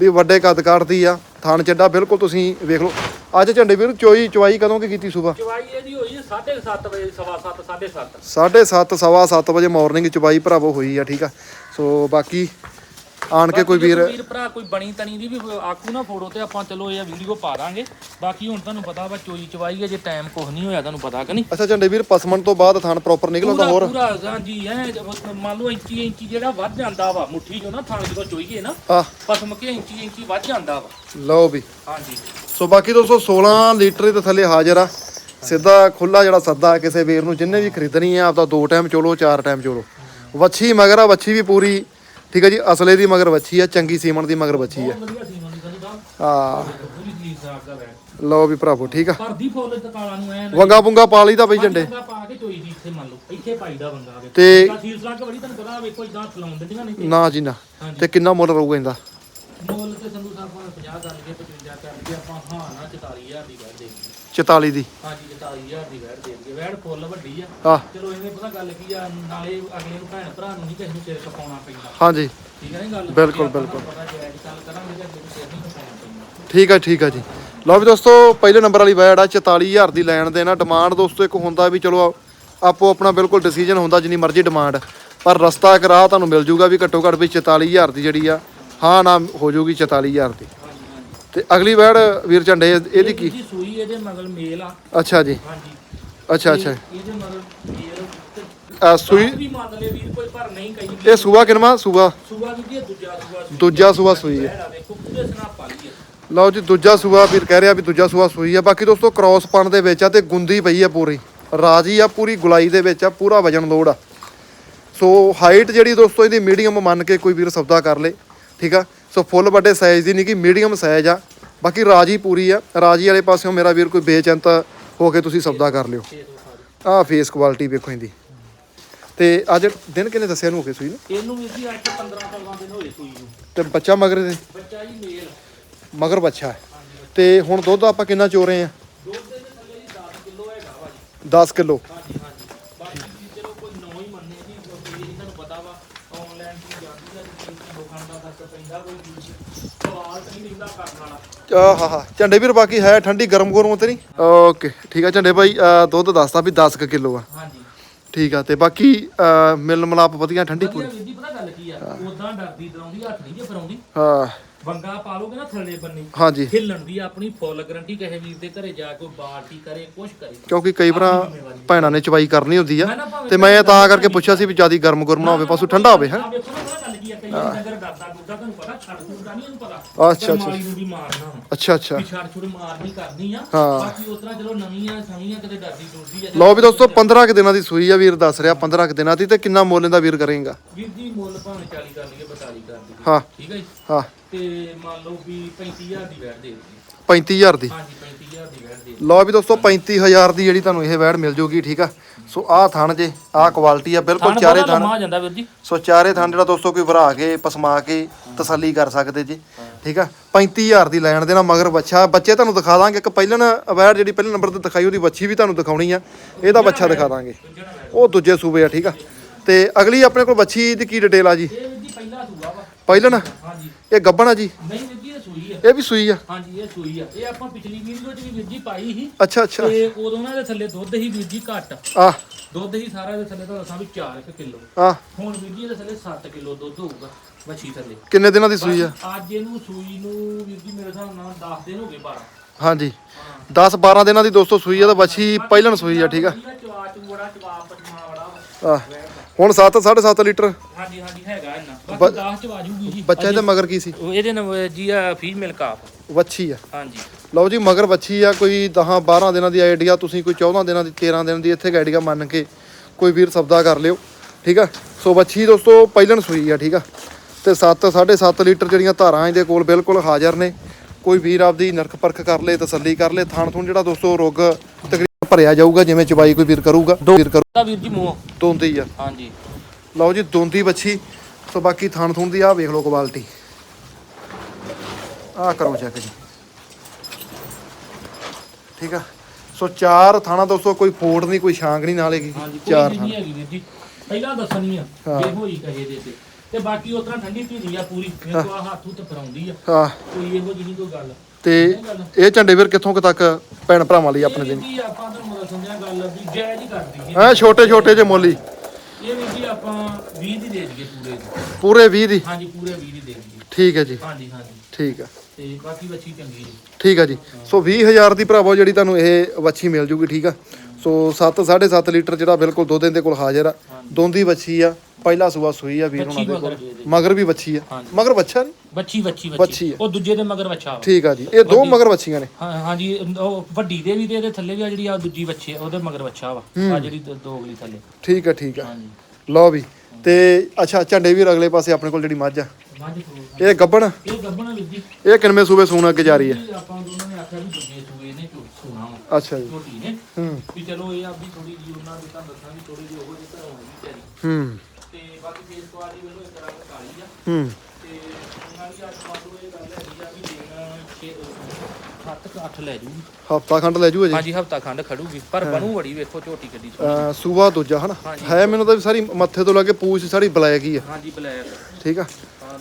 Speaker 1: ਵੀ ਵੱਡੇ ਕੱਦ ਕਾਟਦੀ ਆ ਥਣ ਚੱਡਾ ਬਿਲਕੁਲ ਤੁਸੀਂ ਵੇਖ ਲਓ। ਅੱਜ ਝੰਡੇ ਵੀਰ ਚੋਈ ਚਵਾਈ ਕਦੋਂ ਕੀ ਕੀਤੀ ਸੂਬਾ
Speaker 2: ਚਵਾਈ ਇਹਦੀ ਹੋਈ ਹੈ 7:30 ਵਜੇ ਸਵਾ 7 7:30
Speaker 1: 7:30 ਸਵਾ 7 ਵਜੇ ਮਾਰਨਿੰਗ ਚਵਾਈ ਭਰਾਵੋ ਹੋਈ ਆ ਠੀਕ ਆ। ਸੋ ਬਾਕੀ ਆਣ ਕੇ ਕੋਈ ਵੀਰ
Speaker 2: ਵੀਰ ਭਰਾ ਕੋਈ ਬਣੀ ਤਣੀ ਦੀ ਵੀ ਆਖੂ ਨਾ ਫੋਟੋ ਤੇ ਆਪਾਂ ਚਲੋ ਇਹ ਵੀਡੀਓ ਪਾ ਦਾਂਗੇ। ਬਾਕੀ ਹੁਣ ਤੁਹਾਨੂੰ ਪਤਾ ਵਾ ਚੋਈ ਚਵਾਈ ਹੈ ਜੇ ਟਾਈਮ ਕੁਝ ਨਹੀਂ ਹੋਇਆ ਤੁਹਾਨੂੰ ਪਤਾ ਕਿ ਨਹੀਂ।
Speaker 1: ਅੱਛਾ ਝੰਡੇ ਵੀਰ ਪਸਮਣ ਤੋਂ ਬਾਅਦ ਥਣ ਪ੍ਰੋਪਰ ਨਿਕਲਦਾ
Speaker 2: ਪੂਰਾ
Speaker 1: ਹੋਰ?
Speaker 2: ਪੂਰਾ ਹਾਂਜੀ ਐ ਮੰਨ ਲਓ ਇੰਚੀ ਇੰਚੀ ਜਿਹੜਾ ਵੱਧ ਜਾਂਦਾ ਵਾ ਮੁੱਠੀ ਜੋ ਨਾ ਥਾਂ ਜਦੋਂ ਚੋਈਏ ਨਾ ਪਸਮ ਕੇ ਇੰਚੀ ਇੰਚੀ ਵੱਧ ਜਾਂਦਾ ਵਾ।
Speaker 1: ਲਓ ਵੀ।
Speaker 2: ਹਾਂਜੀ।
Speaker 1: ਸੋ ਬਾਕੀ ਦੋਸਤੋ 16 ਲੀਟਰ ਦੇ ਥੱਲੇ ਹਾਜ਼ਰ ਆ। ਸਿੱਧਾ ਖੁੱਲਾ ਜਿਹੜਾ ਸੱਦਾ ਕਿਸੇ ਵੀਰ ਨੂੰ ਜਿੰਨੇ ਵੀ ਖਰੀਦਣੀ ਆ ਆਪਦਾ ਦੋ ਟਾਈਮ ਚੋਲੋ ਚਾਰ ਟਾਈਮ ਚੋਲੋ। ਵੱਛੀ ਮਗਰ ਆ ਵੱਛੀ ਵੀ ਪੂਰੀ ਠੀਕ ਹੈ ਜੀ ਅਸਲੇ ਦੀ ਮਗਰ ਵੱਛੀ ਆ ਚੰਗੀ ਸੀਮਣ ਦੀ ਮਗਰ ਵੱਛੀ ਆ।
Speaker 2: ਵਧੀਆ ਪੂਰੀ ਦਾ ਬੈਠ
Speaker 1: ਲਓ ਵੀ ਭਰਾਵੋ ਠੀਕ ਆ।
Speaker 2: ਭਰਦੀ ਫੁੱਲ ਤੇ ਕਾਲਾ ਨੂੰ ਐ
Speaker 1: ਵੰਗਾ ਪੁੰਗਾ ਪਾ ਲਈ ਤਾਂ ਬਈ ਝੰਡੇ
Speaker 2: ਵੰਗਾ ਪਾ ਕੇ ਚੋਈ ਦੀ ਇੱਥੇ ਮੰਨ ਲਓ ਇੱਥੇ ਪਾਈਦਾ ਵੰਗਾ ਵੇ।
Speaker 1: ਤੇ
Speaker 2: ਸੀਲ ਸਲਾਕ ਬੜੀ ਤੁਹਾਨੂੰ ਪਤਾ ਵੇਖੋ ਇਦਾਂ ਚਲਾਉਣ ਦਿੰਦੀਆਂ ਨਹੀਂ
Speaker 1: ਨਾ ਜੀ ਨਾ। ਤੇ ਕਿੰਨਾ ਮੁੱਲ ਰਹੂਗਾ ਇਹਦਾ?
Speaker 2: ਮੁੱਲ ਤੇ ਸੰਧੂ ਸਾਹਿਬ ਭਾਵੇਂ 50 ਕਰ ਲਈਏ 55 ਕਰ ਲਈਏ ਆਪਾਂ ਹਾਂ ਨਾ 44000 ਦੀ ਵੈੜ ਦੇ ਦਈਏ।
Speaker 1: 44 ਦੀ।
Speaker 2: ਹਾਂਜੀ 44000 ਦੀ ਵੈੜ ਦੇ ਦਈਏ ਵੈੜ ਫੁੱਲ ਵੱਡੀ ਆ।
Speaker 1: ਆ
Speaker 2: ਚਲੋ ਇਹਨੇ ਪਤਾ ਗੱਲ ਕੀ ਆ ਨਾਲੇ ਅਗਲੇ ਨੂੰ ਭੈਣ ਭਰਾ ਨੂੰ ਨਹੀਂ ਕਿਸੇ ਨੂੰ ਸਿਰ ਖਪਾਉਣਾ ਪੈਂਦਾ।
Speaker 1: ਹਾਂਜੀ।
Speaker 2: ਠੀਕ ਹੈ ਨਾ ਗੱਲ?
Speaker 1: ਬਿਲਕੁਲ, ਬਿਲਕੁਲ।
Speaker 2: ਪਤਾ ਜਾਇਜ਼ ਚੱਲ ਕਰਾਂਗੇ ਤੇ ਅਗਲੇ ਨੂੰ ਸਿਰ ਨਹੀਂ ਖਪਾਉਣਾ ਪੈਂਦਾ।
Speaker 1: ਠੀਕ ਆ ਠੀਕ ਆ ਜੀ। ਲਓ ਵੀ ਦੋਸਤੋ ਪਹਿਲੇ ਨੰਬਰ ਵਾਲੀ ਵੈੜ ਆ 44000 ਦੀ ਲੈਣ ਦੇ ਨਾ ਡਿਮਾਂਡ ਦੋਸਤੋ ਇੱਕ ਹੁੰਦਾ ਵੀ ਚਲੋ ਆਪੋ ਆਪਣਾ ਬਿਲਕੁਲ ਡਿਸੀਜਨ ਹੁੰਦਾ ਜਿੰਨੀ ਮਰਜ਼ੀ ਡਿਮਾਂਡ ਪਰ ਰਸਤਾ ਇੱਕ ਰਾਹ ਤੁਹਾਨੂੰ ਮਿਲ ਜੂਗਾ ਵੀ ਘੱਟੋ ਘੱਟ ਵੀ 44000 ਦੀ ਜਿਹੜੀ ਆ ਹਾਂ ਨਾ ਹੋ ਜੂਗੀ 44000 ਦੀ।
Speaker 2: ਹਾਂਜੀ ਹਾਂਜੀ।
Speaker 1: ਤੇ ਅਗਲੀ ਵੈੜ ਵੀਰ ਝੰਡੇ ਇਹਦੀ ਕੀ?
Speaker 2: ਸੂਈ ਇਹਦੇ ਮਗਲ ਮੇਲ ਆ।
Speaker 1: ਅੱਛਾ ਜੀ।
Speaker 2: ਹਾਂਜੀ।
Speaker 1: ਅੱਛਾ ਅੱਛਾ।
Speaker 2: ਇਹਦੇ ਮਗਰ
Speaker 1: ਅ, ਸੂਈ
Speaker 2: ਵੀ ਮੰਨ ਲੈ ਵੀਰ ਕੋਈ ਪਰ ਨਹੀਂ ਕਹੀ
Speaker 1: ਇਹ ਸੂਆ ਕਿਨਵਾ ਸੂਆ
Speaker 2: ਸੂਆ ਵੀ ਦੂਜਾ ਸੂਆ ਸੂਈ
Speaker 1: ਦੂਜਾ ਸੂਆ ਸੂਈ ਹੈ।
Speaker 2: ਆ ਵੇਖੋ ਪੂਰੇ ਸਨਾ ਪਾਲੀ ਹੈ
Speaker 1: ਲਓ ਜੀ ਦੂਜਾ ਸੂਆ ਵੀਰ ਕਹਿ ਰਿਹਾ ਵੀ ਦੂਜਾ ਸੂਆ ਸੂਈ ਆ ਬਾਕੀ ਦੋਸਤੋ ਕ੍ਰਾਸ ਪਣ ਦੇ ਵਿੱਚ ਆ ਤੇ ਗੁੰਦੀ ਪਈ ਆ ਪੂਰੀ। ਰਾਜੀ ਆ ਪੂਰੀ ਗੁਲਾਈ ਦੇ ਵਿੱਚ ਆ ਪੂਰਾ ਵਜਨ ਲੋਡ ਆ। ਸੋ ਹਾਈਟ ਜਿਹੜੀ ਦੋਸਤੋ ਇਹਦੀ ਮੀਡੀਅਮ ਮੰਨ ਕੇ ਕੋਈ ਵੀਰ ਸੌਦਾ ਕਰ ਲੇ। ਠੀਕ ਆ? ਸੋ ਫੁੱਲ ਵੱਡੇ ਸਾਈਜ਼ ਦੀ ਨਹੀਂ ਕਿ ਮੀਡੀਅਮ ਸਾਈਜ਼ ਆ। ਬਾਕੀ ਰਾਜੀ ਪੂਰੀ ਆ। ਰਾਜੀ ਵਾਲੇ ਪਾਸਿਓਂ ਮੇਰਾ ਵੀਰ ਕੋਈ ਬੇਚਿੰਤ ਹੋ ਕੇ ਤੁਸੀਂ ਸੌਦਾ ਕਰ ਲਿਓ। ਆਹ ਫੇਸ ਕੁਆਲਿਟੀ ਵੇਖੋ ਇਹਦੀ। ਤੇ ਅੱਜ ਦਿਨ ਕਿੰਨੇ ਦੱਸਿਆ ਨੂੰ ਹੋ ਗਏ ਸੂਈ ਨੂੰ?
Speaker 2: ਇਹਨੂੰ ਜੀ ਅੱਜ 15 16 ਦਿਨ ਹੋਏ ਸੂਈ ਨੂੰ।
Speaker 1: ਤੇ ਬੱਚਾ ਮਗਰ ਦੇ
Speaker 2: ਬੱਚਾ ਜੀ ਮੇਲ।
Speaker 1: ਮਗਰ ਬੱਚਾ ਹੈ। ਤੇ ਹੁਣ ਦੁੱਧ ਆਪਾਂ ਕਿੰਨਾ ਚੋ ਰਹੇ ਆ
Speaker 2: ਦੁੱਧ ਦੇ ਥੱਲੇ ਜੀ 10 ਕਿਲੋ ਹੈਗਾ ਵਾ ਜੀ।
Speaker 1: 10 ਕਿਲੋ।
Speaker 2: ਹਾਂਜੀ ਹਾਂਜੀ। ਬਾਕੀ ਜੀ ਚਲੋ ਕੋਈ ਨੌ ਹੀ ਮੰਨੇ ਜੀ ਕਿਉਂਕਿ ਇਹ ਤੁਹਾਨੂੰ ਪਤਾ ਵਾ ਆਨਲਾਈਨ ਤੋਂ ਜਾਂਦੀ ਹੈ ਕਿ ਲੋਕਾਂ ਦਾ ਫ਼ਰਕ ਪੈਂਦਾ ਕੋਈ ਚੀਜ਼
Speaker 1: ਆਹ ਹਾ ਝੰਡੇ ਵੀਰ ਬਾਕੀ ਹੈ ਠੰਡੀ ਗਰਮ ਗਰਮ ਤੇ ਨਹੀਂ? ਓਕੇ ਠੀਕ ਆ। ਝੰਡੇ ਭਾਈ ਅਹ ਦੁੱਧ ਦੱਸਤਾ ਵੀ 10 ਕੁ ਕਿਲੋ ਆ।
Speaker 2: ਹਾਂਜੀ।
Speaker 1: ਠੀਕ ਆ ਤੇ ਬਾਕੀ ਅਹ ਮਿਲ ਮਲਾਪ ਵਧੀਆ ਠੰਡੀ
Speaker 2: ਵਧੀਆ
Speaker 1: ਪੂਰੀ।
Speaker 2: ਵੀਰ ਜੀ ਪਤਾ ਗੱਲ ਕੀ ਆ? ਉਦਾਂ ਡਰਦੀ ਡਰਾਉਂਦੀ ਹੱਥ ਨਹੀਂ ਜੇ ਫਰਾਉਂਦੀ।
Speaker 1: ਹਾਂ।
Speaker 2: ਬੰਗਾ ਪਾ ਲੋਗੇ ਨਾ ਥੱਲੇ ਬੰਨੀ
Speaker 1: ਹਾਂਜੀ।
Speaker 2: ਹਿੱਲਣ ਦੀ ਆਪਣੀ ਫੁੱਲ ਗਰੰਟੀ ਕਹੇ ਵੀਰ ਦੇ ਘਰੇ ਜਾ ਕੇ ਬਾਲਟੀ ਕਰੇ ਕੁਛ ਕਰੇ।
Speaker 1: ਕਿਉਂਕਿ ਕਈ ਵਾਰ ਭੈਣਾਂ ਨੇ ਚਵਾਈ ਕਰਨੀ ਹੁੰਦੀ ਆ ਤੇ ਮੈਂ ਤਾਂ ਕਰਕੇ ਪੁੱਛਿਆ ਸੀ ਵੀ ਜਿਆਦੀ ਗਰਮ ਗਰਮ ਨਾ ਹੋਵੇ ਪਾਸੋਂ ਠੰਡਾ ਹੋਵੇ ਹੈ?
Speaker 2: ਕਈ
Speaker 1: ਅੱਛਾ, ਅੱਛਾ। ਅੱਛਾ। ਅੱਛਾ ਲਓ ਵੀ ਦੋਸਤੋ 15 ਕੁ ਦਿਨਾਂ ਦੀ ਸੂਈ ਆ ਵੀਰ ਦੱਸ ਰਿਹਾ 15 ਕੁ ਦਿਨਾਂ ਦੀ ਤੇ ਕਿੰਨਾ ਮੁੱਲ ਇਹਦਾ ਵੀਰ ਕਰੇਗਾ?
Speaker 2: ਵੀਰ ਜੀ ਮੁੱਲ ਭਾਵੇਂ 40 ਕਰ ਲਈਏ 42 ਕਰ ਦਈਏ
Speaker 1: ਹਾਂ।
Speaker 2: ਠੀਕ ਹੈ ਜੀ?
Speaker 1: ਹਾਂ।
Speaker 2: ਤੇ ਮੰਨ ਲਓ ਵੀ 35000 ਦੀ ਵੈਟ ਦੇ ਦਿਓ
Speaker 1: 35000 ਦੀ?
Speaker 2: ਹਾਂਜੀ 35000 ਦੀ ਵੈਟ ਦੇ
Speaker 1: ਲਓ ਵੀ ਦੋਸਤੋ 35000 ਦੀ ਜਿਹੜੀ ਤੁਹਾਨੂੰ ਇਹ ਵੈੜ ਮਿਲ ਜੂਗੀ ਠੀਕ ਆ? ਸੋ ਆਹ ਥਣ ਜੇ ਆਹ ਕੁਆਲਿਟੀ ਆ ਬਿਲਕੁਲ ਚਾਰੇ ਥਣ।
Speaker 2: ਲੰਮਾ ਹੋ ਜਾਂਦਾ ਵੀਰ ਜੀ।
Speaker 1: ਸੋ ਚਾਰੇ ਥਣ ਜਿਹੜਾ ਦੋਸਤੋ ਕੋਈ ਭਰਾ ਕੇ ਪਸਮਾ ਕੇ ਤਸੱਲੀ ਕਰ ਸਕਦੇ ਜੀ ਠੀਕ ਆ? 35000 ਦੀ ਲੈਣ ਦੇਣਾ ਮਗਰ ਬੱਚਾ ਬੱਚੇ ਤੁਹਾਨੂੰ ਦਿਖਾ ਦਾਂਗੇ। ਇੱਕ ਪਹਿਲਣ ਅਵੈਰ ਜਿਹੜੀ ਪਹਿਲੇ ਨੰਬਰ ਤੇ ਦਿਖਾਈ ਉਹਦੀ ਬੱਚੀ ਵੀ ਤੁਹਾਨੂੰ ਦਿਖਾਉਣੀ ਆ। ਇਹਦਾ ਬੱਚਾ ਦਿਖਾ ਦਾਂਗੇ। ਉਹ ਦੂਜੇ ਸੂਬੇ ਆ ਠੀਕ ਆ? ਤੇ ਅਗਲੀ ਆਪਣੇ ਕੋਲ ਬੱਚੀ ਦੀ ਕੀ ਡਿਟੇਲ ਆ ਜੀ?
Speaker 2: ਇਹ ਵੀਰ ਜੀ ਪਹਿਲਾ ਸੂਆ ਵਾ।
Speaker 1: ਪਹਿਲਣ
Speaker 2: ਹਾਂਜੀ।
Speaker 1: ਇਹ ਗੱਬਣ ਆ ਜੀ।
Speaker 2: ਨਹੀਂ ਵੀਰ ਜੀ ਇਹ ਸੂਈ ਆ।
Speaker 1: ਇਹ ਵੀ ਸੂਈ ਆ।
Speaker 2: ਹਾਂਜੀ ਇਹ ਸੂਈ ਆ। ਇਹ ਆਪਾਂ ਪਿਛਲੀ ਵੀਡੀਓ 'ਚ ਵੀ ਵੀਰ ਜੀ ਪਾਈ ਸੀ।
Speaker 1: ਅੱਛਾ ਅੱਛਾ।
Speaker 2: ਤੇ ਉਦੋਂ ਨਾ ਇਹਦੇ ਥੱਲੇ ਦੁੱਧ ਹੀ ਵੀਰ ਜੀ ਘੱਟ।
Speaker 1: ਆ
Speaker 2: ਦੁੱਧ ਹੀ ਸਾਰਾ ਇਹਦੇ ਥੱਲੇ ਤਾਂ ਦੱਸਾਂ ਵੀ 4 ਕਿਲੋ।
Speaker 1: ਆ
Speaker 2: ਹੁਣ ਵੀਰ ਜੀ ਇਹਦੇ ਥੱਲੇ 7 ਕਿਲੋ ਦੁੱਧ ਹੋਊਗਾ ਵੱਛੀ ਥੱਲੇ।
Speaker 1: ਕਿੰਨੇ ਦਿਨਾਂ ਦੀ ਸੂਈ ਆ?
Speaker 2: ਅੱਜ ਇਹਨੂੰ ਸੂਈ ਨੂੰ ਵੀਰ ਜੀ ਮੇਰੇ ਹਿਸਾਬ ਨਾਲ 10 ਦਿਨ ਹੋ ਗਏ 12
Speaker 1: ਹਾਂਜੀ। 10 12 ਦਿਨਾਂ ਦੀ ਦੋਸਤੋ ਸੂਈ ਆ ਤਾਂ ਬੱਚੀ ਪਹਿਲਣ ਸੂਈ ਆ ਠੀਕ ਆ।
Speaker 2: ਚਵਾ ਚੂੜਾ
Speaker 1: ਆ ਹੁਣ 7 7.5 ਲੀਟਰ।
Speaker 2: ਹਾਂਜੀ ਹਾਂਜੀ ਹੈਗਾ ਇਹਨਾਂ ਬਾਕੀ 10 ਚ ਵਾਜੂਗੀ ਜੀ।
Speaker 1: ਬੱਚੇ ਦੇ ਮਗਰ ਕੀ ਸੀ?
Speaker 2: ਉਹ ਇਹਦੇ ਨਾਲ ਜੀ ਆ ਫੀਮੇਲ ਕਾਫ
Speaker 1: ਵੱਛੀ ਆ।
Speaker 2: ਹਾਂਜੀ।
Speaker 1: ਲਓ ਜੀ ਮਗਰ ਵੱਛੀ ਆ ਕੋਈ 10 12 ਦਿਨਾਂ ਦੀ ਆਈਡੀਆ ਤੁਸੀਂ ਕੋਈ 14 ਦਿਨਾਂ ਦੀ 13 ਦਿਨਾਂ ਦੀ ਇੱਥੇ ਆਈਡੀਆ ਮੰਨ ਕੇ ਕੋਈ ਵੀਰ ਸਬਦਾ ਕਰ ਲਿਓ। ਠੀਕ ਆ? ਸੋ ਵੱਛੀ ਦੋਸਤੋ ਪਹਿਲਣ ਸੂਈ ਆ ਠੀਕ ਆ? ਤੇ 7 7.5 ਲੀਟਰ ਜਿਹੜੀਆਂ ਧਾਰਾਂ ਇਹਦੇ ਕੋਲ ਬਿਲਕੁਲ ਹਾਜ਼ਰ ਨੇ। ਕੋਈ ਵੀਰ ਆਪਦੀ ਨਰਖ ਪਰਖ ਕਰ ਲੇ ਤਸੱਲੀ ਕਰ ਲੇ ਥਾਣ ਥੂਣ ਜਿਹੜਾ ਦੋਸਤੋ ਰੁੱਗ ਤਕਰੀਬਨ ਭਰਿਆ ਜਾਊਗਾ ਜਿਵੇਂ ਚਵਾਈ ਕੋਈ ਵੀਰ ਕਰੂਗਾ। ਵੀਰ ਕਰੂ
Speaker 2: ਦਾ ਵੀਰ ਜੀ ਮੂੰਹ
Speaker 1: ਦੋਂਦੀ ਆ।
Speaker 2: ਹਾਂਜੀ।
Speaker 1: ਲਓ ਜੀ ਦੋਂਦੀ ਬੱਚੀ ਸੋ ਬਾਕੀ ਥਾਣ ਥੂਣ ਦੀ ਆ ਵੇਖ ਲਓ ਕੁਆਲਿਟੀ। ਆ ਕਰੋ ਚੈੱਕ ਜੀ। ਠੀਕ ਆ? ਸੋ ਚਾਰ ਥਾਣਾ ਦੋਸਤੋ ਕੋਈ ਫੋੜ ਨਹੀਂ ਕੋਈ ਛਾਂਗ ਨਹੀਂ
Speaker 2: ਹਾਂਜੀ ਕੋਈ
Speaker 1: ਚਾਰ
Speaker 2: ਨਹੀਂ ਹੈਗੀ ਵੀਰ ਜੀ। ਪਹਿਲਾਂ ਦੱਸਣੀ ਆ ਜੇ ਹੋਈ ਕਹੇ ਦੇ ਤੇ। ਤੇ ਬਾਕੀ ਉਸ ਤਰ੍ਹਾਂ ਠੰਡੀ ਧੀਰੀ ਆ ਪੂਰੀ। ਮੇਰੇ ਕੋ ਹੱਥ ਉੱਤੇ ਫਰਾਉਂਦੀ ਆ।
Speaker 1: ਹਾਂ।
Speaker 2: ਕੋਈ ਇਹੋ ਜਿਹੀ ਨਹੀਂ ਕੋਈ ਗੱਲ।
Speaker 1: ਤੇ ਇਹ ਝੰਡੇ ਵੀਰ ਕਿੱਥੋਂ ਕੁ ਤੱਕ ਭੈਣ ਭਰਾਵਾਂ ਲਈ ਆਪਣੇ ਦੇ
Speaker 2: ਆਪਾਂ ਤੁਹਾਨੂੰ ਗੱਲ ਵੀ ਜਾਇਜ਼ ਹੀ
Speaker 1: ਐ ਛੋਟੇ ਛੋਟੇ ਮੁੱਲ ਹੀ।
Speaker 2: ਇਹ ਜੀ ਆਪਾਂ 20 ਦੀ ਦੇ ਦਈਏ ਪੂਰੇ ਦੀ।
Speaker 1: ਪੂਰੇ 20 ਦੀ?
Speaker 2: ਹਾਂਜੀ ਪੂਰੇ 20 ਦੀ ਦੇ ਦਈਏ।
Speaker 1: ਠੀਕ ਹੈ ਜੀ।
Speaker 2: ਹਾਂਜੀ ਹਾਂਜੀ।
Speaker 1: ਠੀਕ ਆ।
Speaker 2: ਤੇ ਬਾਕੀ ਬੱਚੀ ਚੰਗੀ ਜੀ।
Speaker 1: ਠੀਕ ਆ ਜੀ। ਸੋ 20000 ਦੀ ਭਰਾਵੋ ਜਿਹੜੀ ਤੁਹਾਨੂੰ ਇਹ ਵੱਛੀ ਮਿਲ ਜੂਗੀ ਠੀਕ ਆ? ਸੋ 7 7.5 ਲੀਟਰ ਜਿਹੜਾ ਬਿਲਕੁਲ ਦੁੱਧ ਇਹਦੇ ਕੋਲ ਹਾਜ਼ਰ ਆ। ਦੋਂਦੀ ਵੱਛੀ ਆ। ਪਹਿਲਾ ਸੂਆ ਸੂਈ ਆ ਵੀਰ
Speaker 2: ਬੱਚੀ
Speaker 1: ਦੇ
Speaker 2: ਮਗਰ
Speaker 1: ਕੋਲ। ਵੀ ਵੱਛੀ ਆ।
Speaker 2: ਹਾਂਜੀ।
Speaker 1: ਮਗਰ ਬੱਚਾ ਨੀ?
Speaker 2: ਬੱਚੀ ਬੱਚੀ
Speaker 1: ਬੱਚੀ
Speaker 2: ਬੱਚੀ
Speaker 1: ਆ।
Speaker 2: ਉਹ ਦੂਜੇ ਦੇ ਮਗਰ ਬੱਚਾ ਵਾ।
Speaker 1: ਠੀਕ ਆ ਜੀ। ਇਹ ਦੋ ਮਗਰ ਵੱਛੀਆਂ ਨੇ।
Speaker 2: ਹਾਂ ਹਾਂਜੀ ਉਹ ਵੱਡੀ ਦੇ ਵੀ ਤੇ ਇਹਦੇ ਥੱਲੇ ਵੀ ਆ ਜਿਹੜੀ ਆ ਦੂਜੀ ਬੱਚੇ ਆ, ਉਹਦੇ ਮਗਰ ਬੱਚਾ ਵਾ। ਆ ਜਿਹੜੀ ਦੋ- ਦੋ ਅਗਲੀ ਥੱਲੇ।
Speaker 1: ਠੀਕ ਆ ਠੀਕ ਆ।
Speaker 2: ਹਾਂਜੀ।
Speaker 1: ਲਓ ਵੀ। ਤੇ ਅੱਛਾ ਝੰਡੇ ਵੀਰ ਅਗਲੇ ਪਾਸੇ ਆਪਣੇ ਕੋਲ ਜਿਹੜੀ ਮੱਝ ਆ।
Speaker 2: ਮੱਝ ਕੋਲ
Speaker 1: ਇਹ ਗੱਬਣ?
Speaker 2: ਇਹ ਗੱਬਣਾ ਵੀਰ ਜੀ।
Speaker 1: ਇਹ ਕਿੰਨਵੇਂ ਸੂਬੇ ਸੂਣ ਅੱਗੇ ਜਾ ਰਹੀ ਹੈ
Speaker 2: ਆਪਾਂ ਦੋਨਾਂ ਨੇ ਆਖਿਆ ਵੀ ਦੂਜੇ ਸੂਏ ਨੇ ਝੋ- ਸੋਨਾ ਵਾ।
Speaker 1: ਅੱਛਾ ਜੀ।
Speaker 2: ਝੋਟੀ ਨੇ।
Speaker 1: ਹੂੰ।
Speaker 2: ਵੀ ਚਲੋ ਇਹ ਆਪਦੀ ਥੋੜੀ ਜੀ ਉਹਨਾਂ ਦੀ ਤਾਂ ਦੱਸਾਂ ਵੀ ਥੋੜੀ ਜਿਹੀ ਉਹ ਜਿਹੀ ਘਰੋਂ ਆਈ ਵਿਚਾਰੀ
Speaker 1: ਹੂੰ।
Speaker 2: ਤੇ ਬਾਕੀ ਫੇਸ ਕੁਆਲਿਟੀ ਵੱਲੋਂ ਇੱਕ ਰੰਗ ਕਾਲੀ ਆ।
Speaker 1: ਹੂੰ।
Speaker 2: ਤੇ ਉਹਨਾਂ ਦੀ ਅੱਜ ਮੰਨ ਲਓ ਇਹ ਗੱਲ ਹੈਗੀ ਆ ਵੀ ਦਿਨ 7 ਕੁ 8 ਲੈ ਜੂਗੀ।
Speaker 1: ਹਫਤਾ ਖੰਡ ਲੈ ਜੂ
Speaker 2: ਹਾਂਜੀ ਹਫਤਾ ਖੰਡ ਖੜੂਗੀ। ਪਰ ਬਣੂ ਬੜੀ ਵੇਖੋ ਝੋਟੀ ਕੱਢੀ
Speaker 1: ਅਹ ਸੂਆ ਦੂਜਾ ਹਨਾ। ਹੈ ਮੈਨੂੰ ਤਾਂ ਵੀ ਸਾਰੀ ਮੱਥੇ ਤੋਂ ਲੱਗੇ ਪੂਛ ਸਾਰੀ ਬਲੈਕ ਹੀ ਆ।
Speaker 2: ਹਾਂਜੀ ਬਲੈਕ।
Speaker 1: ਠੀਕ ਆ?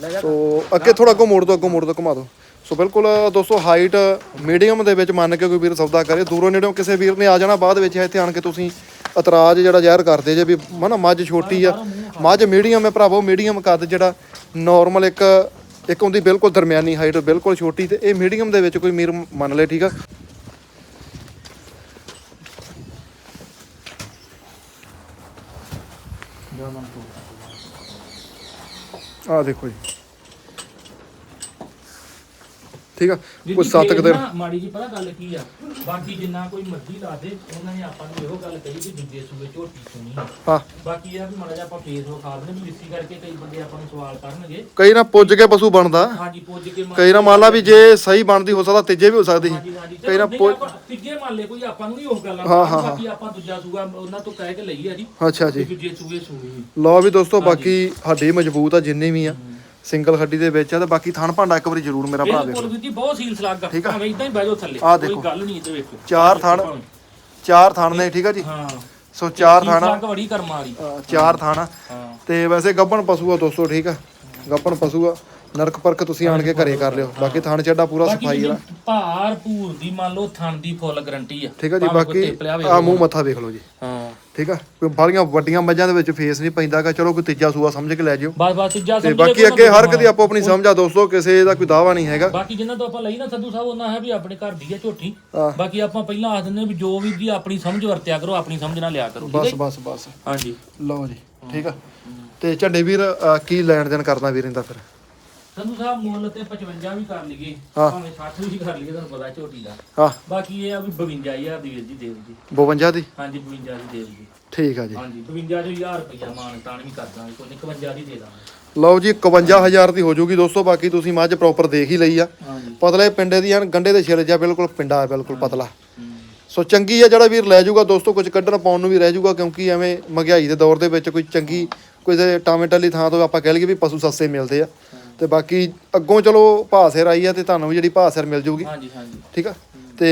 Speaker 2: ਜਾ।
Speaker 1: ਸੋ ਅੱਗੇ ਥੋੜਾ ਅੱਗੋਂ ਮੋੜ ਦੋ ਅੱਗੋਂ ਮੋੜ ਦੋ ਘੁਮਾ ਦੋ। ਸੋ ਬਿਲਕੁਲ ਦੋਸਤੋ ਹਾਈਟ ਮੀਡੀਅਮ ਦੇ ਵਿੱਚ ਮੰਨ ਕੇ ਕੋਈ ਵੀਰ ਸੌਦਾ ਕਰੇ। ਦੂਰੋਂ ਨੇੜੋਂ ਕਿਸੇ ਵੀਰ ਨੇ ਆ ਜਾਣਾ ਬਾਅਦ ਵਿੱਚ ਇੱਥੇ ਆਣ ਕੇ ਤੁਸੀਂ ਇਤਰਾਜ਼ ਜਿਹੜਾ ਜ਼ਾਹਿਰ ਕਰਦੇ ਜੇ ਵੀ ਮਨਾ ਮੱਝ ਛੋਟੀ ਆ। ਮੱਝ ਮੀਡੀਅਮ ਹੈ ਭਰਾਵੋ ਮੀਡੀਅਮ ਕੱਦ ਜਿਹੜਾ ਨਾਰਮਲ ਇੱਕ ਇੱਕ ਹੁੰਦੀ ਬਿਲਕੁਲ ਦਰਮਿਆਨੀ ਹਾਈਟ ਬਿਲਕੁਲ ਛੋਟੀ ਤੇ ਇਹ ਮੀਡੀਅਮ ਦੇ ਵਿੱਚ ਕੋਈ ਵੀਰ ਮੰਨ ਲੇ ਠੀਕ ਆ? ਆ ਦੇਖੋ ਜੀ। ਠੀਕ ਆ?
Speaker 2: ਕੋਈ
Speaker 1: ਸੱਤ ਕੁ ਦਿਨ
Speaker 2: ਮਾੜੀ ਜੀ ਪਤਾ ਗੱਲ ਕੀ ਆ? ਬਾਕੀ ਜਿੰਨਾ ਕੋਈ ਮਰਜ਼ੀ ਲਾ ਦੇ ਉਹਨਾਂ ਨੇ ਆਪਾਂ ਨੂੰ ਇਹੋ ਗੱਲ ਕਹੀ ਕਿ ਦੂਜੇ ਸੂਏ ਝੋਟੀ ਸੁਣੀ
Speaker 1: ਹਾਂ।
Speaker 2: ਬਾਕੀ ਇਹ ਆ ਵੀ ਮਾੜਾ ਜਿਹਾ ਆਪਾਂ ਫੇਸ ਵਿਖਾ ਦਿੰਦੇ ਵੀ ਲਿੱਸੀ ਕਰਕੇ ਕਈ ਬੰਦੇ ਆਪਾਂ ਨੂੰ ਸਵਾਲ ਕਰਨਗੇ।
Speaker 1: ਕਈ ਨਾ ਪੁੱਜ ਕੇ ਪਸ਼ੂ ਬਣਦਾ।
Speaker 2: ਹਾਂਜੀ ਪੁੱਜ ਕੇ
Speaker 1: ਕਈ ਨਾ ਮੰਨ ਲਾ ਵੀ ਜੇ ਸਹੀ ਬਣਦੀ ਹੋ ਸਕਦਾ ਤੀਜੇ ਵੀ ਹੋ ਸਕਦੀ। ਸੀ
Speaker 2: ਹਾਂਜੀ ਹਾਂਜੀ
Speaker 1: ਕਈ ਨਾ
Speaker 2: ਨਹੀਂ
Speaker 1: ਪੁੱਜ-
Speaker 2: ਆਪਾਂ ਤੀਜੇ ਮੰਨ ਲੈ ਕੋਈ ਆਪਾਂ ਨੂੰ ਨਹੀਂ ਉਹ ਗੱਲਾਂ
Speaker 1: ਹਾਂ, ਹਾਂ,
Speaker 2: ਬਾਕੀ ਆਪਾਂ ਦੂਜਾ ਸੂਆ ਉਹਨਾਂ ਤੋਂ ਕਹਿ ਕੇ ਲਈ ਆ ਜੀ।
Speaker 1: ਅੱਛਾ ਜੀ।
Speaker 2: ਦੂਜੇ ਸੂਏ ਸੁਣੀ।
Speaker 1: ਲਓ ਵੀ ਦੋਸਤੋ ਬਾਕੀ ਹੱਡੀ ਮਜ਼ਬੂਤ ਆ ਜਿੰਨੀ ਵੀ ਆ। ਸਿੰਗਲ ਹੱਡੀ ਦੇ ਵਿੱਚ ਆ ਤੇ ਬਾਕੀ ਥਣ ਭਾਂਡਾ ਇੱਕ ਵਾਰੀ ਜ਼ਰੂਰ ਮੇਰਾ ਭਰਾ
Speaker 2: ਬਿਲਕੁਲ
Speaker 1: ਦੇਖੋ।
Speaker 2: ਵੀਰ ਜੀ ਬਹੁਤ ਸੀਲ ਸਲਾਗ
Speaker 1: ਠੀਕ ਆ।
Speaker 2: ਭਾਵੇਂ ਇਦਾਂ ਹੀ ਬਹਿ ਜਾਓ ਥੱਲੇ।
Speaker 1: ਆਹ
Speaker 2: ਕੋਈ
Speaker 1: ਦੇਖੋ।
Speaker 2: ਗੱਲ ਨਹੀਂ ਇਹਦੇ ਵਿੱਚ।
Speaker 1: ਚਾਰ ਥਣ। ਚਾਰ ਥਣ ਨੇ ਠੀਕ ਆ ਜੀ?
Speaker 2: ਹਾਂ।
Speaker 1: ਸੋ ਚਾਰ ਥਣ ਆ,
Speaker 2: ਸਲਾਗ ਬੜੀ ਕਰਮ ਵਾਲੀ।
Speaker 1: ਅ, ਚਾਰ ਥਣ ਆ।
Speaker 2: ਹਾਂ।
Speaker 1: ਤੇ ਵੈਸੇ ਗੱਬਣ ਪਸ਼ੂ ਆ ਦੋਸਤੋ ਠੀਕ ਆ? ਗੱਬਣ ਪਸ਼ੂ ਆ। ਨਰਕ ਪਰਕ ਤੁਸੀਂ ਆਣ ਕੇ ਘਰੇ ਕਰ ਲਿਓ। ਬਾਕੀ ਥਣ ਚੱਡਾ ਪੂਰਾ
Speaker 2: ਬਾਕੀ
Speaker 1: ਸਫ਼ਾਈ ਵਾਲਾ।
Speaker 2: ਜਿਹੜੀ ਭਾਰ ਭੂਰ ਦੀ ਮੰਨ ਲਓ ਥਣ ਦੀ ਫੁੱਲ ਗਾਰੰਟੀ ਆ।
Speaker 1: ਠੀਕ ਆ ਜੀ
Speaker 2: ਭਾਵੇਂ ਕੋਈ
Speaker 1: ਬਾਕੀ
Speaker 2: ਹੋਵੇ
Speaker 1: ਆ ਮੂੰਹ ਮੱਥਾ ਵੇਖ ਲਓ ਜੀ।
Speaker 2: ਹਾਂ।
Speaker 1: ਠੀਕ ਆ? ਕੋਈ ਬਾਹਲੀਆਂ ਵੱਡੀਆਂ ਮੱਝਾਂ ਦੇ ਵਿੱਚ ਫੇਸ ਨਹੀਂ ਪੈਂਦਾਗਾ ਚਲੋ ਕੋਈ ਤੀਜਾ ਸੂਆ ਸਮਝ ਕੇ ਲੈ ਜਿਓ।
Speaker 2: ਬਸ ਬਸ ਤੀਜਾ
Speaker 1: ਤੇ
Speaker 2: ਸਮਝ
Speaker 1: ਬਾਕੀ ਅੱਗੇ ਹਰ ਇੱਕ ਦੀ ਆਪੋ ਆਪਣੀ ਸਮਝ ਦੋਸਤੋ ਕਿਸੇ ਦਾ ਕੋਈ ਦਾਵਾ ਨਹੀਂ ਹੈਗਾ।
Speaker 2: ਬਾਕੀ ਜਿੰਨਾ ਤੋਂ ਆਪਾਂ ਲਈ ਨਾ ਸੰਧੂ ਸਾਹਿਬ ਉਹਨਾਂ ਹੈ ਵੀ ਆਪਣੇ ਘਰ ਦੀ ਆ ਝੋਟੀ। ਬਾਕੀ ਆਪਾਂ ਪਹਿਲਾਂ ਆਖ ਦਿੰਦੇ ਵੀ ਜੋ ਵੀ ਜੀ ਆਪਣੀ ਸਮਝ ਵਰਤਿਆ ਕਰੋ ਆਪਣੀ ਸਮਝ ਨਾਲ ਲਿਆ ਕਰੋ ਠੀਕ ਹੈ
Speaker 1: ਬਸ? ਬਸ ਬਸ।
Speaker 2: ਹਾਂਜੀ।
Speaker 1: ਲਓ ਜੀ ਠੀਕ ਆ। ਤੇ ਝੰਡੇ ਵੀਰ ਅ, ਕੀ ਲੈਣ ਦੇਣ ਕਰਦਾ ਵੀਰ ਇਹਦਾ ਫਿਰ?
Speaker 2: ਸੰਧੂ ਸਾਹਿਬ ਮੁੱਲ ਤੇ 55 ਵੀ ਕਰ ਲਈਏ
Speaker 1: ਹਾਂ।
Speaker 2: ਭਾਵੇਂ 60 ਵੀ ਕਰ ਲਈਏ ਤੁਹਾਨੂੰ ਪਤਾ ਝੋਟੀ ਦਾ।
Speaker 1: ਹਾਂ।
Speaker 2: ਬਾਕੀ ਇਹ ਆ ਵੀ 52000 ਦੀ ਵੀਰ ਜੀ ਦੇਵ ਜੀ।
Speaker 1: 52 ਦੀ?
Speaker 2: ਹਾਂਜੀ 52 ਦੀ ਦੇਵ ਜੀ।
Speaker 1: ਠੀਕ ਆ ਜੀ।
Speaker 2: ਹਾਂਜੀ 52000 ਰੁਪਇਆ ਮਾਨ ਤਾਨ ਵੀ ਕਰ ਦਾਂਗੇ ਕੋਈ 51 ਦੀ ਦੇ ਦਾਂਗੇ।
Speaker 1: ਲਓ ਜੀ 51000 ਦੀ ਹੋ ਜਾਊਗੀ ਦੋਸਤੋ ਬਾਕੀ ਤੁਸੀਂ ਮੱਝ ਪ੍ਰੋਪਰ ਦੇਖ ਹੀ ਲਈ ਆ।
Speaker 2: ਹਾਂਜੀ।
Speaker 1: ਪਤਲੇ ਪਿੰਡੇ ਦੀ ਹਨ ਗੰਡੇ ਦੇ ਛਿਲ ਜਾ ਬਿਲਕੁਲ ਪਿੰਡਾ ਹੈ ਬਿਲਕੁਲ ਪਤਲਾ। ਸੋ ਚੰਗੀ ਆ ਜਿਹੜਾ ਵੀਰ ਲੈ ਜਾਊਗਾ ਦੋਸਤੋ ਕੁਝ ਕੱਢਣ ਪਾਉਣ ਨੂੰ ਵੀ ਰਹਿ ਜਾਊਗਾ ਕਿਉਂਕਿ ਐਵੇਂ ਮਹਿੰਗਾਈ ਦੇ ਦੌਰ ਦੇ ਵਿੱਚ ਕੋਈ ਚੰਗੀ ਕੋਈ ਟਾਮੇ ਟਾਲੀ ਥਾਂ ਤੋਂ ਆਪਾਂ ਕਹਿ ਲਈਏ ਵੀ ਪਸ਼ੂ ਸਸਤੇ ਮਿਲਦੇ ਆ। ਤੇ ਬਾਕੀ ਅੱਗੋਂ ਚਲੋ ਭਾਸੇਰ ਆਈ ਆ ਤੇ ਤੁਹਾਨੂੰ ਵੀ ਜਿਹੜੀ ਭਾਸੇਰ ਮਿਲ
Speaker 2: ਹਾਂਜੀ ਹਾਂਜੀ।
Speaker 1: ਠੀਕ ਆ? ਤੇ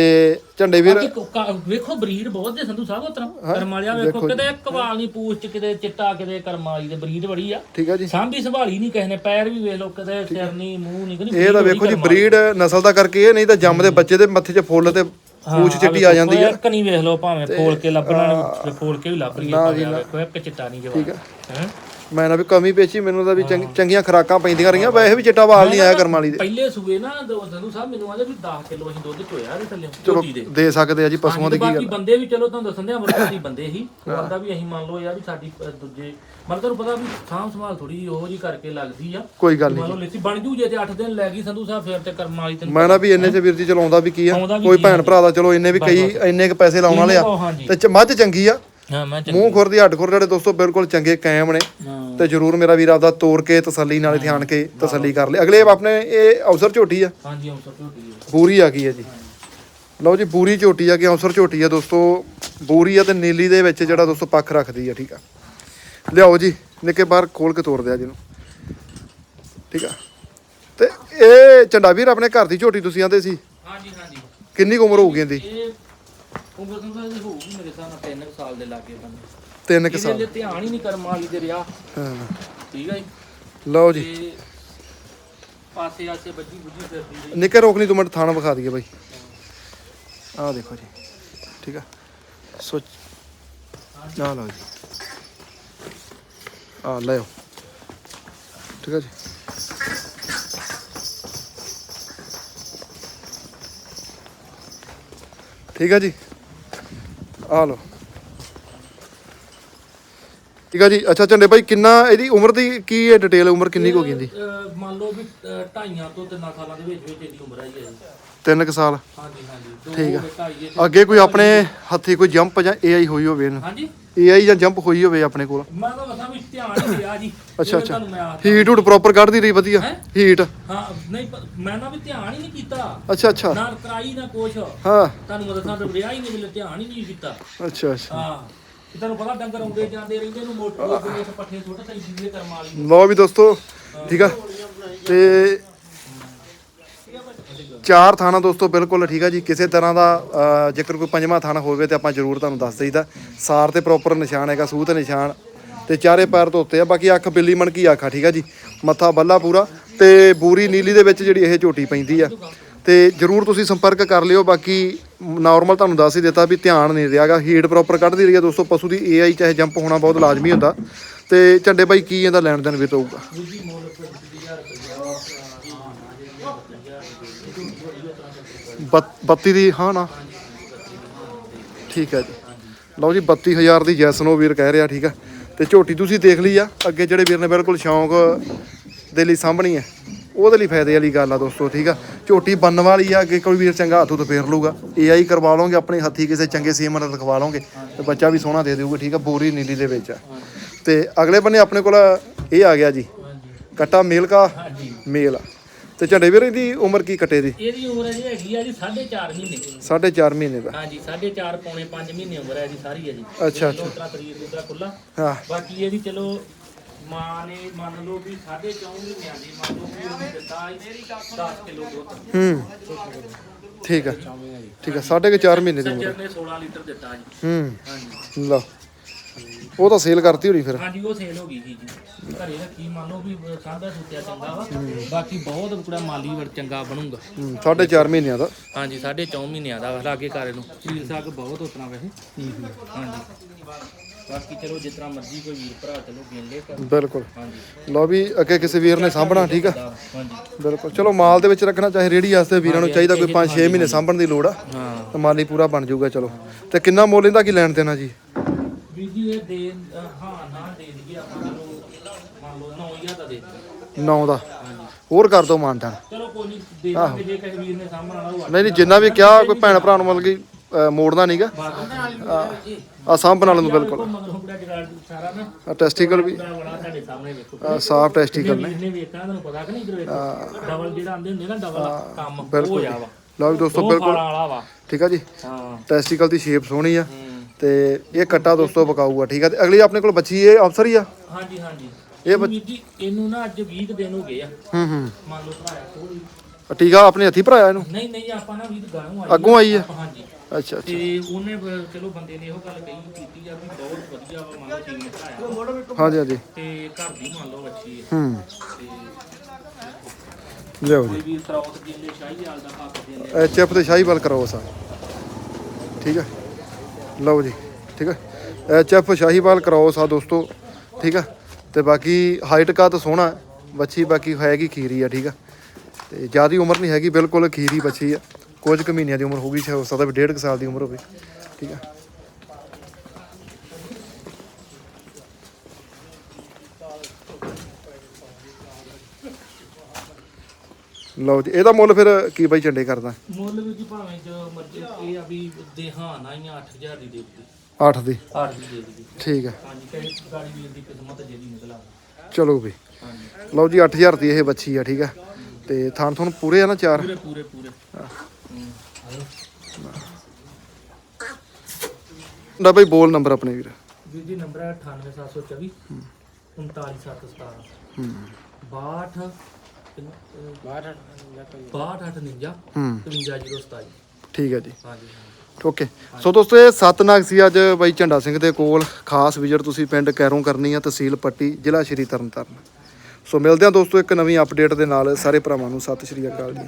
Speaker 1: ਝੰਡੇ ਵੀਰ
Speaker 2: ਬਾਕੀ ਵੇਖੋ ਬਰੀਡ ਬਹੁਤ ਦੇ ਸੰਧੂ ਸਾਹਿਬ ਉਤਰਾ। ਕਰਮ ਵਾਲਿਆ ਵੇਖੋ ਕਿਤੇ ਕਵਾਲ ਨਹੀਂ ਪੂਛ ਚ ਕਿਤੇ ਚਿੱਟਾ ਕਿਤੇ ਕਰਮ ਵਾਲੀ ਦੇ ਬਰੀਡ ਬੜੀ ਆ।
Speaker 1: ਠੀਕ ਆ ਜੀ।
Speaker 2: ਸਾਂਭੀ ਸੰਭਾਲੀ ਨਹੀਂ ਕਿਸੇ ਨੇ ਪੈਰ ਵੀ ਵੇਖ ਲਓ ਕਿਤੇ ਸਿਰ ਨਹੀਂ ਮੂੰਹ ਨਹੀਂ ਕਦੀ
Speaker 1: ਇਹ ਤਾਂ ਵੇਖੋ ਜੀ ਬਰੀਡ ਨਸਲ ਦਾ ਕਰਕੇ ਇਹ ਨਹੀਂ ਤਾਂ ਜੰਮਦੇ ਬੱਚੇ ਦੇ ਮੱਥੇ 'ਚ ਫੁੱਲ ਤੇ ਪੂਛ ਚਿੱਟੀ ਆ ਜਾਂਦੀ ਆ।
Speaker 2: ਇੱਕ ਨਹੀਂ ਵੇਖ ਲਓ ਭਾਵੇਂ ਫੋਲ ਕੇ ਲੱਭਣਾ ਨਹੀਂ ਫੋਲ ਕੇ ਵੀ ਲੱਭ ਰਹੀ ਹੈ ਵੇਖੋ ਇੱਕ ਚਿੱਟਾ ਨਹੀਂ ਜਵਾਬ। ਹੈ?
Speaker 1: ਮੈਂ ਨਾ ਵੀ ਕਮੀ ਪੇਚੀ ਮੈਨੂੰ ਤਾਂ ਵੀ ਚੰਗ- ਚੰਗੀਆਂ ਖੁਰਾਕਾਂ ਪੈਂਦੀਆਂ ਰਹੀਆਂ। ਵੈਸੇ ਵੀ ਚਿੱਟਾ ਵਾਲ ਨਹੀਂ ਆਇਆ ਕਰਮ ਵਾਲੀ ਦੇ।
Speaker 2: ਪਹਿਲੇ ਸੂਏ ਨਾ ਦੋ- ਸੰਧੂ ਸਾਹਿਬ ਮੈਨੂੰ ਆਂਦੇ ਵੀ 10 ਕਿਲੋ ਅਸੀਂ ਦੁੱਧ ਚੋਇਆ ਇਹਦੇ ਥੱਲੇ ਝੋਟੀ ਦੇ।
Speaker 1: ਦੇ ਸਕਦੇ ਆ ਜੀ ਪਸ਼ੂਆਂ ਦੀ ਕੀ
Speaker 2: ਬਾਕੀ
Speaker 1: ਗੱਲ
Speaker 2: ਬੰਦੇ ਵੀ ਚਲੋ ਤੁਹਾਨੂੰ ਦੱਸਣ ਦੇ ਅਮਰਤ ਦੀ ਬੰਦੇ ਹੀ। ਉਹਦਾ ਵੀ ਅਸੀਂ ਮੰਨ ਲਓ ਯਾਰ ਵੀ ਸਾਡੀ ਅ, ਦੂਜੇ ਮਤਲਬ ਤੁਹਾਨੂੰ ਪਤਾ ਵੀ ਸਾਂਭ ਸੰਭਾਲ ਥੋੜੀ ਉਹੋ ਜੀ ਕਰਕੇ ਲੱਗਦੀ ਆ।
Speaker 1: ਕੋਈ ਗੱਲ
Speaker 2: ਮੰਨ ਲਓ ਲਿੱਸੀ ਬਣ ਜੂ ਜੇ ਤੇ 8 ਦਿਨ ਲੈ ਗਈ ਸੰਧੂ ਸਾਹਿਬ ਫੇਰ ਤੇ ਕਰਮ ਵਾਲੀ ਤੈਨੂੰ
Speaker 1: ਮੈਂ ਨਾ ਵੀ ਇੰਨੇ ਚ ਵੀਰ ਜੀ ਚਲਾਉਂਦਾ ਵੀ ਕੀ ਆ?
Speaker 2: ਆਉਂਦਾ ਵੀ
Speaker 1: ਕੋਈ ਭੈਣ ਭਰਾ ਦਾ ਚਲੋ ਇੰਨੇ ਵੀ ਕਈ ਇੰਨੇ ਕ ਪੈਸੇ ਲਾਉਣ ਵਾਲੇ ਆ
Speaker 2: ਉਹ ਹਾਂਜੀ।
Speaker 1: ਤੇ ਚ- ਮੱਝ ਚੰਗੀ ਆ।
Speaker 2: ਹਾਂ ਮੈਂ ਚੰਗੀ
Speaker 1: ਮੂੰਹ ਖੁਰ ਦੀ ਹੱਡ ਖੁਰ ਜਿਹੜੇ ਦੋਸਤੋ ਬਿਲਕੁਲ ਚੰਗੇ ਕਾਇਮ ਨੇ।
Speaker 2: ਹਾਂ।
Speaker 1: ਤੇ ਜਰੂਰ ਮੇਰਾ ਵੀਰ ਆਪਦਾ ਤੋੜ ਕੇ ਤਸੱਲੀ ਨਾਲ ਧਿਆਨ ਕੇ ਤਸੱਲੀ ਕਰ ਲੈ। ਅਗਲੇ ਆਪਣੇ ਇਹ ਅਵਸਰ ਝੋਟੀ ਆ।
Speaker 2: ਹਾਂਜੀ ਹਮ ਸਭ ਝੋਟੀ ਹੈ
Speaker 1: ਬੂਰੀ ਆ ਗਈ ਹੈ ਜੀ? ਲਓ ਜੀ ਬੂਰੀ ਝੋਟੀ ਆ ਕਿ ਅਵਸਰ ਝੋਟੀ ਆ ਦੋਸਤੋ। ਬੂਰੀ ਆ ਤੇ ਨੀਲੀ ਦੇ ਵਿੱਚ ਜਿਹੜਾ ਦੋਸਤੋ ਪੱਖ ਰੱਖਦੀ ਆ ਠੀਕ ਆ। ਲਿਆਓ ਜੀ ਨਿੱਕੇ ਬਾਹਰ ਖੋਲ ਕੇ ਤੋੜ ਦਿਆ ਜਿਹਨੂੰ ਠੀਕ ਆ। ਤੇ ਇਹ ਝੰਡਾ ਵੀਰ ਆਪਣੇ ਘਰ ਦੀ ਝੋਟੀ ਤੁਸੀਂ ਆਂਦੇ ਸੀ?
Speaker 2: ਹਾਂਜੀ ਹਾਂਜੀ।
Speaker 1: ਕਿੰਨੀ ਕੁ ਉਮਰ ਹੋਊਗੀ ਇਹਦੀ?
Speaker 2: ਇਹ ਉਮਰ ਸੰਧੂ ਦੀ ਹੋਊਗੀ ਮੇਰੇ ਹਿਸਾਬ ਨਾਲ 3 ਸਾਲ ਦੇ ਲਾਗੇ ਬੰਦੇ।
Speaker 1: ਤਿੰਨ ਕੁ
Speaker 2: ਇਹਦੇ
Speaker 1: ਸਾਲ।
Speaker 2: ਲਈ ਧਿਆਨ ਹੀ ਨਹੀਂ ਕਰਮ ਵਾਲੀ ਦੇ ਰਿਹਾ।
Speaker 1: ਹਾਂ।
Speaker 2: ਠੀਕ ਹੈ ਜੀ।
Speaker 1: ਲਓ ਜੀ।
Speaker 2: ਤੇ ਪਾਸੇ ਆਸੇ ਬੱਜੀ ਬੁੱਜੀ ਫਿਰਦੀ ਰਹੀ।
Speaker 1: ਨਿੱਕੇ ਰੋਕ ਲਈ ਤੂੰ ਮਿੰਟ ਥਾਣਾ ਵਿਖਾ ਦਈਏ ਬਾਈ। ਆਹ ਦੇਖੋ ਜੀ। ਠੀਕ ਆ। ਸੋ ਆ ਲਓ ਜੀ। ਆ ਲੈ ਆਓ। ਠੀਕ ਆ ਜੀ। ਠੀਕ ਆ ਜੀ। ਆ ਲਓ। ਠੀਕ ਆ ਜੀ। ਅੱਛਾ, ਝੰਡੇ ਭਾਈ ਕਿੰਨਾ ਇਹਦੀ ਉਮਰ ਦੀ ਕੀ ਹੈ? ਡਿਟੇਲ ਉਮਰ ਕਿੰਨੀ ਕੁ ਹੋ ਗਈ ਇਹਦੀ?
Speaker 2: ਮੰਨ ਲਓ ਵੀ ਢਾਈਆਂ ਤੋਂ 3 ਸਾਲਾਂ ਦੇ ਵਿੱਚ ਵਿੱਚ ਇਹਦੀ ਉਮਰ ਹੈ ਜੀ।
Speaker 1: ਤਿੰਨ 3 ਸਾਲ।
Speaker 2: ਹਾਂਜੀ
Speaker 1: ਠੀਕ ਆ। ਅੱਗੇ ਕੋਈ ਆਪਣੇ ਹੱਥੀ ਕੋਈ ਜੰਪ ਜਾਂ ਏਆਈ ਹੋਈ ਹੋਵੇ ਇਹਨੂੰ।
Speaker 2: ਹਾਂਜੀ।
Speaker 1: ਏਆਈ ਜਾਂ ਜੰਪ ਹੋਈ ਹੋਵੇ ਆਪਣੇ ਕੋਲ।
Speaker 2: ਮੈਂ ਤਾਂ ਬਸਾਂ ਵਿੱਚ ਧਿਆਨ ਨਹੀਂ ਜੀ।
Speaker 1: ਅੱਛਾ ਅੱਛਾ। ਹੀਟ
Speaker 2: ਕੀਤਾ।
Speaker 1: ਅੱਛਾ ਅੱਛਾ। ਅੱਛਾ ਅੱਛਾ।
Speaker 2: ਤੇ ਤੁਹਾਨੂੰ ਪਤਾ ਡੰਗਰ ਆਉਂਦੇ ਜਾਂਦੇ ਰਹਿੰਦੇ ਨੂੰ ਮੋਟਰ ਲੱਗਦੇ ਪੱਠੇ ਸੁੱਟ ਤਾਈ ਜੀਵੇ ਕਰਮ ਵਾਲੀ।
Speaker 1: ਲਓ ਵੀ ਦੋਸਤੋ ਠੀਕ ਆ। ਤੇ ਚਾਰ ਥਾਣਾ ਦੋਸਤੋ, ਬਿਲਕੁਲ ਠੀਕ ਆ ਜੀ। ਕਿਸੇ ਤਰ੍ਹਾਂ ਦਾ ਜੇਕਰ ਕੋਈ ਪੰਜਵਾਂ ਥਾਣਾ ਹੋਵੇ ਤੇ ਆਪਾਂ ਜ਼ਰੂਰ ਤੁਹਾਨੂੰ ਦੱਸ ਦਈਦਾ। ਸਾਰ ਤੇ ਪ੍ਰੋਪਰ ਨਿਸ਼ਾਨ ਹੈਗਾ ਸੂਹ ਤੇ ਨਿਸ਼ਾਨ ਤੇ ਚਾਰੇ ਪੈਰ ਧੋਤੇ ਆ। ਬਾਕੀ ਅੱਖ ਬਿੱਲੀ ਮਣਕੀ ਕੀ ਆ, ਠੀਕ ਆ ਜੀ। ਮੱਥਾ ਬੱਲਾ ਪੂਰਾ ਤੇ ਬੂਰੀ ਨੀਲੀ ਦੇ ਵਿੱਚ ਜਿਹੜੀ ਇਹ ਝੋਟੀ ਪੈਂਦੀ ਆ। ਤੇ ਜਰੂਰ ਤੁਸੀਂ ਸੰਪਰਕ ਕਰ ਲਿਓ। ਬਾਕੀ ਨਾਰਮਲ ਤੁਹਾਨੂੰ ਦੱਸ ਹੀ ਦਿੱਤਾ ਵੀ ਧਿਆਨ ਨਹੀਂ ਰਿਹਾਗਾ ਹੀਟ ਪ੍ਰੋਪਰ ਕੱਢਦੀ ਰਹੀ ਆ ਦੋਸਤੋ। ਪਸ਼ੂ ਦੀ ਏਆਈ ਚਾਹੇ ਜੰਪ ਹੋਣਾ ਬਹੁਤ ਲਾਜ਼ਮੀ ਹੁੰਦਾ। ਤੇ ਝੰਡੇ ਬਾਈ ਕੀ ਇਹਦਾ ਲੈਣ ਦੇਣ ਵੀ ਹੋਊਗਾ
Speaker 2: ਦੂਜੀ ਮੁੱਲ 25000
Speaker 1: ਬੱਤ- 32 ਦੀ ਹਾਂ ਨਾ। ਠੀਕ ਹੈ ਜੀ। ਲਓ ਜੀ 32000 ਦੀ ਜੈਸ ਨੂੰ ਵੀਰ ਕਹਿ ਰਿਹਾ ਠੀਕ ਆ ਤੇ ਝੋਟੀ ਤੁਸੀਂ ਦੇਖ ਲਈ ਆ ਅੱਗੇ ਜਿਹੜੇ ਵੀਰ ਨੇ ਬਿਲਕੁਲ ਸ਼ੌਂਕ ਦੇ ਲਈ ਸਾਂਭਣੀ ਹੈ ਉਹਦੇ ਲਈ ਫਾਇਦੇ ਵਾਲੀ ਗੱਲ ਆ ਦੋਸਤੋ ਠੀਕ ਆ। ਝੋਟੀ ਬੰਨ ਵਾਲੀ ਆ ਅੱਗੇ ਕੋਈ ਵੀਰ ਚੰਗਾ ਹੱਥੋਂ ਤੋਂ ਫੇਰ ਲੂਗਾ ਏਆਈ ਕਰਵਾ ਲਓਗੇ ਆਪਣੇ ਹੱਥੀ ਕਿਸੇ ਚੰਗੇ ਸੀਮਨ ਨਾਲ ਰਖਵਾ ਲਓਗੇ ਤੇ ਬੱਚਾ ਵੀ ਸੋਹਣਾ ਦੇ ਦੇਊਗਾ ਠੀਕ ਆ ਬੋਰੀ ਨੀਲੀ ਦੇ ਵਿੱਚ ਆ। ਤੇ ਅਗਲੇ ਬੰਨੇ ਆਪਣੇ ਕੋਲ ਇਹ ਆ ਗਿਆ ਜੀ ਕੱਟਾ ਮੇਲ ਕਾ ਮੇਲ। ਆ ਤੇ ਝੰਡੇ ਵੀਰ ਇਹਦੀ ਉਮਰ ਕੀ ਕੱਟੇ ਦੀ?
Speaker 2: ਇਹਦੀ ਉਮਰ ਜੀ ਹੈਗੀ ਆ ਜੀ 4.5 ਮਹੀਨੇ।
Speaker 1: 4.5 ਮਹੀਨੇ ਦਾ।
Speaker 2: ਹਾਂਜੀ 4.5 ਪੌਣੇ 5 ਮਹੀਨੇ ਉਮਰ ਹੈ ਜੀ ਸਾਰੀ ਹੈ ਜੀ।
Speaker 1: ਅੱਛਾ,
Speaker 2: ਅੱਛਾ। ਸਰੀਰ ਉਤਰਾ ਖੁੱਲਾ
Speaker 1: ਹਾਂ।
Speaker 2: ਬਾਕੀ ਇਹਦੀ ਚਲੋ ਮਾਂ ਨੇ ਮੰਨ ਲਓ ਵੀ 4.5 ਮਹੀਨਿਆਂ ਦੀ ਮੰਨ ਲਓ ਵੀ ਉਹਨੂੰ ਦਿੱਤਾ 10 ਕਿਲੋ ਦੁੱਧ।
Speaker 1: ਹੂੰ। ਠੀਕ ਆ। ਠੀਕ ਕੁ ਚਾਰ ਮਹੀਨੇ ਦੀ ਉਮਰ
Speaker 2: ਨੇ 16 ਲੀਟਰ ਦਿੱਤਾ ਜੀ।
Speaker 1: ਹੂੰ।
Speaker 2: ਹਾਂਜੀ।
Speaker 1: ਲਓ। ਉਹ ਤਾਂ ਸੇਲ ਕਰਤੀ ਹੋਣੀ ਫਿਰ।
Speaker 2: ਹਾਂਜੀ ਉਹ ਸੇਲ ਹੋ ਗਈ ਜੀ ਜੀ। ਘਰੇ ਰੱਖੀ ਮੰਨ ਲਓ ਵੀ ਸਾਂਭਿਆ ਸੁੱਤਿਆ ਚੰਗਾ ਵਾ ਬਾਕੀ ਬਹੁਤ ਕੁੜਾ ਮਾਲੀ ਵਰ ਚੰਗਾ ਬਣੂਗਾ।
Speaker 1: ਸਾਢੇ ਚਾਰ ਮਹੀਨਿਆਂ ਦਾ।
Speaker 2: ਹਾਂਜੀ 4.5 ਮਹੀਨਿਆਂ ਦਾ ਲਾਗੇ ਘਰ ਨੂੰ। ਸਰੀਰ ਸਾਗ ਬਹੁਤ ਉਤਨਾ ਵੈਸੇ। ਹਾਂਜੀ। ਬਾਕੀ ਚਲੋ ਜਿਸ ਤਰ੍ਹਾਂ ਮਰਜ਼ੀ ਕੋਈ ਵੀਰ ਭਰਾ ਚਲੋ ਲੈ ਕਰ
Speaker 1: ਬਿਲਕੁਲ।
Speaker 2: ਹਾਂਜੀ।
Speaker 1: ਲਓ ਵੀ ਅੱਗੇ ਕਿਸੇ ਵੀਰ ਨੇ ਸਾਂਭਣਾ ਠੀਕ ਆ?
Speaker 2: ਹਾਂਜੀ।
Speaker 1: ਬਿਲਕੁਲ। ਚਲੋ ਮਾਲ ਦੇ ਵਿੱਚ ਰੱਖਣਾ ਚਾਹੇ ਰੇੜੀ ਵਾਸਤੇ ਵੀਰਾਂ ਨੂੰ ਚਾਹੀਦਾ ਕੋਈ 5-6 ਮਹੀਨੇ ਸਾਂਭਣ ਦੀ ਲੋੜ ਆ
Speaker 2: ਹਾਂ।
Speaker 1: ਤਾਂ ਮਾਲੀ ਪੂਰਾ ਬਣ ਜਾਊਗਾ ਚਲੋ। ਤੇ ਕਿੰਨਾ ਮੁੱਲ ਇਹਦਾ ਕੀ ਲੈਣ ਦੇਣਾ ਜੀ?
Speaker 2: ਜੀ ਇਹ ਦੇ ਅ, ਹਾਂ ਨਾ ਦੇ ਦਈਏ ਆਪਾਂ ਚਲੋ ਮੰਨ ਲਓ 9000 ਦਾ ਦੇ ਦਿੱਤਾ।
Speaker 1: 9 ਦਾ। ਹੋਰ ਕਰ ਦੋ ਮਾਨਟਾਂ
Speaker 2: ਚਲੋ ਕੋਈ ਨਹੀਂ ਦੇ ਦਾਂਗੇ ਜੇ ਕਿਸੇ ਵੀਰ ਨੇ ਵਾਲਾ ਹੋਊ
Speaker 1: ਨਹੀਂ ਨਹੀਂ ਜਿੰਨਾ ਵੀ ਕਿਹਾ ਕੋਈ ਭੈਣ ਭਰਾ ਨੂੰ ਮਤਲਬ ਕਿ ਅ, ਮੋੜਨਾ ਨਹੀਂਗਾ ਆ ਸਾਂਭਣ ਵਾਲੇ ਨੂੰ ਬਿਲਕੁਲ।
Speaker 2: ਮਗਰੋਂ ਬੜਾ ਜਗਾੜ ਸਾਰਾ ਨਾ।
Speaker 1: ਆ ਟੈਸਟੀਕਲ ਵੀ।
Speaker 2: ਬੜਾ ਬੜਾ ਤੁਹਾਡੇ ਸਾਹਮਣੇ ਵੇਖੋ।
Speaker 1: ਆ ਸਾਫ਼ ਟੈਸਟੀਕਲ ਨੇ।
Speaker 2: ਵੀਰ ਨੇ ਵੇਖਣਾ ਤੁਹਾਨੂੰ ਪਤਾ ਕਿ ਨਹੀਂ ਇਧਰ ਡਬਲ ਜਿਹੜਾ ਆਂਦੇ ਹੁੰਦੇ ਨਾ ਡਬਲ ਕੰਮ ਉਹ
Speaker 1: ਬਿਲਕੁਲ
Speaker 2: ਵਾ।
Speaker 1: ਲਓ ਵੀ ਦੋਸਤੋ
Speaker 2: ਉਹ
Speaker 1: ਬਿਲਕੁਲ।
Speaker 2: ਫਾਲਾਂ ਵਾਲਾ ਵਾ।
Speaker 1: ਠੀਕ ਆ ਜੀ?
Speaker 2: ਹਾਂ।
Speaker 1: ਟੈਸਟੀਕਲ ਦੀ ਸ਼ੇਪ ਸੋਹਣੀ ਆ।
Speaker 2: ਹੂੰ।
Speaker 1: ਤੇ ਇਹ ਕੱਟਾ ਦੋਸਤੋ ਪਕਾਊਗਾ ਠੀਕ ਆ? ਤੇ ਅਗਲੀ ਆਪਣੇ ਕੋਲ ਬੱਚੀ ਇਹ ਅਫਸਰ ਹੀ ਆ?
Speaker 2: ਹਾਂਜੀ ਹਾਂਜੀ।
Speaker 1: ਇਹ
Speaker 2: ਇਹ ਵੀਰ ਜੀ ਇਹਨੂੰ ਨਾ ਅੱਜ 20 ਕੁ ਦਿਨ ਹੋ ਗਏ ਆ।
Speaker 1: ਹੂੰ ਹੂੰ।
Speaker 2: ਮੰਨ ਲਓ ਭਰਾਇਆ ਥੋੜੀ
Speaker 1: ਟੀਕਾ ਆਪਣੇ ਹੱਥੀ ਭਰਾਇਆ ਇਹਨੂੰ?
Speaker 2: ਨਹੀਂ ਨਹੀਂ ਆਪਾਂ ਨਾ ਵੀਰ ਗਾਣੋਂ ਆਈ
Speaker 1: ਅੱਗੋਂ ਆਈ ਆ?
Speaker 2: ਹਾਂਜੀ।
Speaker 1: ਅੱਛਾ ਅੱਛਾ।
Speaker 2: ਤੇ ਉਹਨੇ ਚਲੋ ਬੰਦੇ ਨੇ ਇਹੋ ਗੱਲ ਕਹੀ ਕੀਤੀ ਆ ਵੀ ਬਹੁਤ ਵਧੀਆ ਵਾ ਮੰਨ ਲਓ ਟੀਮ ਭਰਾਇਆ।
Speaker 1: ਹਾਂਜੀ ਹਾਂਜੀ।
Speaker 2: ਤੇ ਘਰ ਦੀ ਮੰਨ ਲਓ ਅੱਛੀ ਹੈ
Speaker 1: ਹੂੰ।
Speaker 2: ਤੇ
Speaker 1: ਲਿਓ
Speaker 2: ਕੋਈ
Speaker 1: ਜੀ
Speaker 2: ਵੀ ਸਰੌਤ ਦਿੰਦੇ ਸ਼ਾਹੀ ਵਾਲ ਦਾ ਹੱਕ ਦਿੰਦੇ
Speaker 1: ਐਚ ਐਫ ਤੇ ਸ਼ਾਹੀਵਾਲ ਕਰੋ ਸਾ ਠੀਕ ਹੈ ਲਓ ਜੀ, ਠੀਕ ਹੈ ਐਚ ਐਫ ਸ਼ਾਹੀਵਾਲ ਕਰਾਓ ਆ ਦੋਸਤੋ, ਠੀਕ ਆ। ਤੇ ਬਾਕੀ ਹਾਈਟ ਕਾ ਤਾਂ ਸੋਹਣਾ ਹੈ। ਬੱਚੀ ਬਾਕੀ ਹੈਗੀ ਖੀਰੀ ਆ, ਠੀਕ ਆ। ਤੇ ਜਿਆਦੀ ਉਮਰ ਨਹੀਂ ਹੈਗੀ, ਬਿਲਕੁਲ ਖੀਰੀ ਬੱਚੀ ਆ। ਕੁਝ ਕੁ ਮਹੀਨਿਆਂ ਦੀ ਉਮਰ ਹੋਊਗੀ, ਸ਼ਾਇਦ ਹੋ ਸਕਦਾ ਵੀ ਡੇਢ ਕੁ ਸਾਲ ਦੀ ਉਮਰ ਹੋਵੇ, ਠੀਕ ਆ। ਲਓ ਜੀ ਇਹਦਾ ਮੁੱਲ ਫਿਰ ਕੀ ਬਾਈ ਝੰਡੇ ਕਰਦਾ?
Speaker 2: ਮੁੱਲ ਵੀ ਜੀ ਭਾਵੇਂ ਜੋ ਮਰਜ਼ੀ ਇਹ ਆ ਵੀ ਦੇਹਾਂ ਨਾ ਹੀ 8000 ਦੀ ਦੇ ਦਿੱਤੀ
Speaker 1: 8 ਦੀ?
Speaker 2: 8 ਦੀ ਦੇ ਦਿੱਤੀ
Speaker 1: ਠੀਕ ਆ
Speaker 2: ਹਾਂਜੀ ਕਈ ਗਾੜੀ ਵੀਰ ਦੀ ਕਿਸਮਤ ਜਿਹਦੀ ਨਿਕਲਾ
Speaker 1: ਚਲੋ ਵੀ। ਲਓ ਜੀ 8000 ਦੀ ਇਹ ਬੱਚੀ ਆ ਠੀਕ ਆ ਤੇ ਥਾਣ ਤੁਹਾਨੂੰ ਪੂਰੇ ਆ ਨਾ ਚਾਰ?
Speaker 2: ਪੂਰੇ ਪੂਰੇ ਪੂਰੇ। ਹੂੰ।
Speaker 1: ਦਾ ਬਈ ਬੋਲ ਨੰਬਰ ਆਪਣੇ ਵੀਰ।
Speaker 2: ਵੀਰ ਜੀ ਨੰਬਰ ਹੈ 98724 39717
Speaker 1: ਹੂੰ।
Speaker 2: 62 6299
Speaker 1: ਹੂੰ।
Speaker 2: 55027
Speaker 1: ਠੀਕ ਆ ਜੀ।
Speaker 2: ਹਾਂਜੀ
Speaker 1: ਓਕੇ। ਸੋ ਦੋਸਤੋ ਇਹ ਸਤਨਾਗ ਸੀ ਅੱਜ ਬਾਈ ਝੰਡਾ ਸਿੰਘ ਦੇ ਕੋਲ। ਖਾਸ ਵਿਜ਼ਿਟ ਤੁਸੀਂ ਪਿੰਡ ਕੈਰੋਂ ਕਰਨੀ ਆ ਤਹਿਸੀਲ ਪੱਟੀ ਜ਼ਿਲ੍ਹਾ ਸ਼੍ਰੀ ਤਰਨਤਾਰਨ। ਸੋ ਮਿਲਦੇ ਹਾਂ ਦੋਸਤੋ ਇੱਕ ਨਵੀਂ ਅਪਡੇਟ ਦੇ ਨਾਲ। ਸਾਰੇ ਭਰਾਵਾਂ ਨੂੰ ਸਤਿ ਸ਼੍ਰੀ ਅਕਾਲ ਜੀ।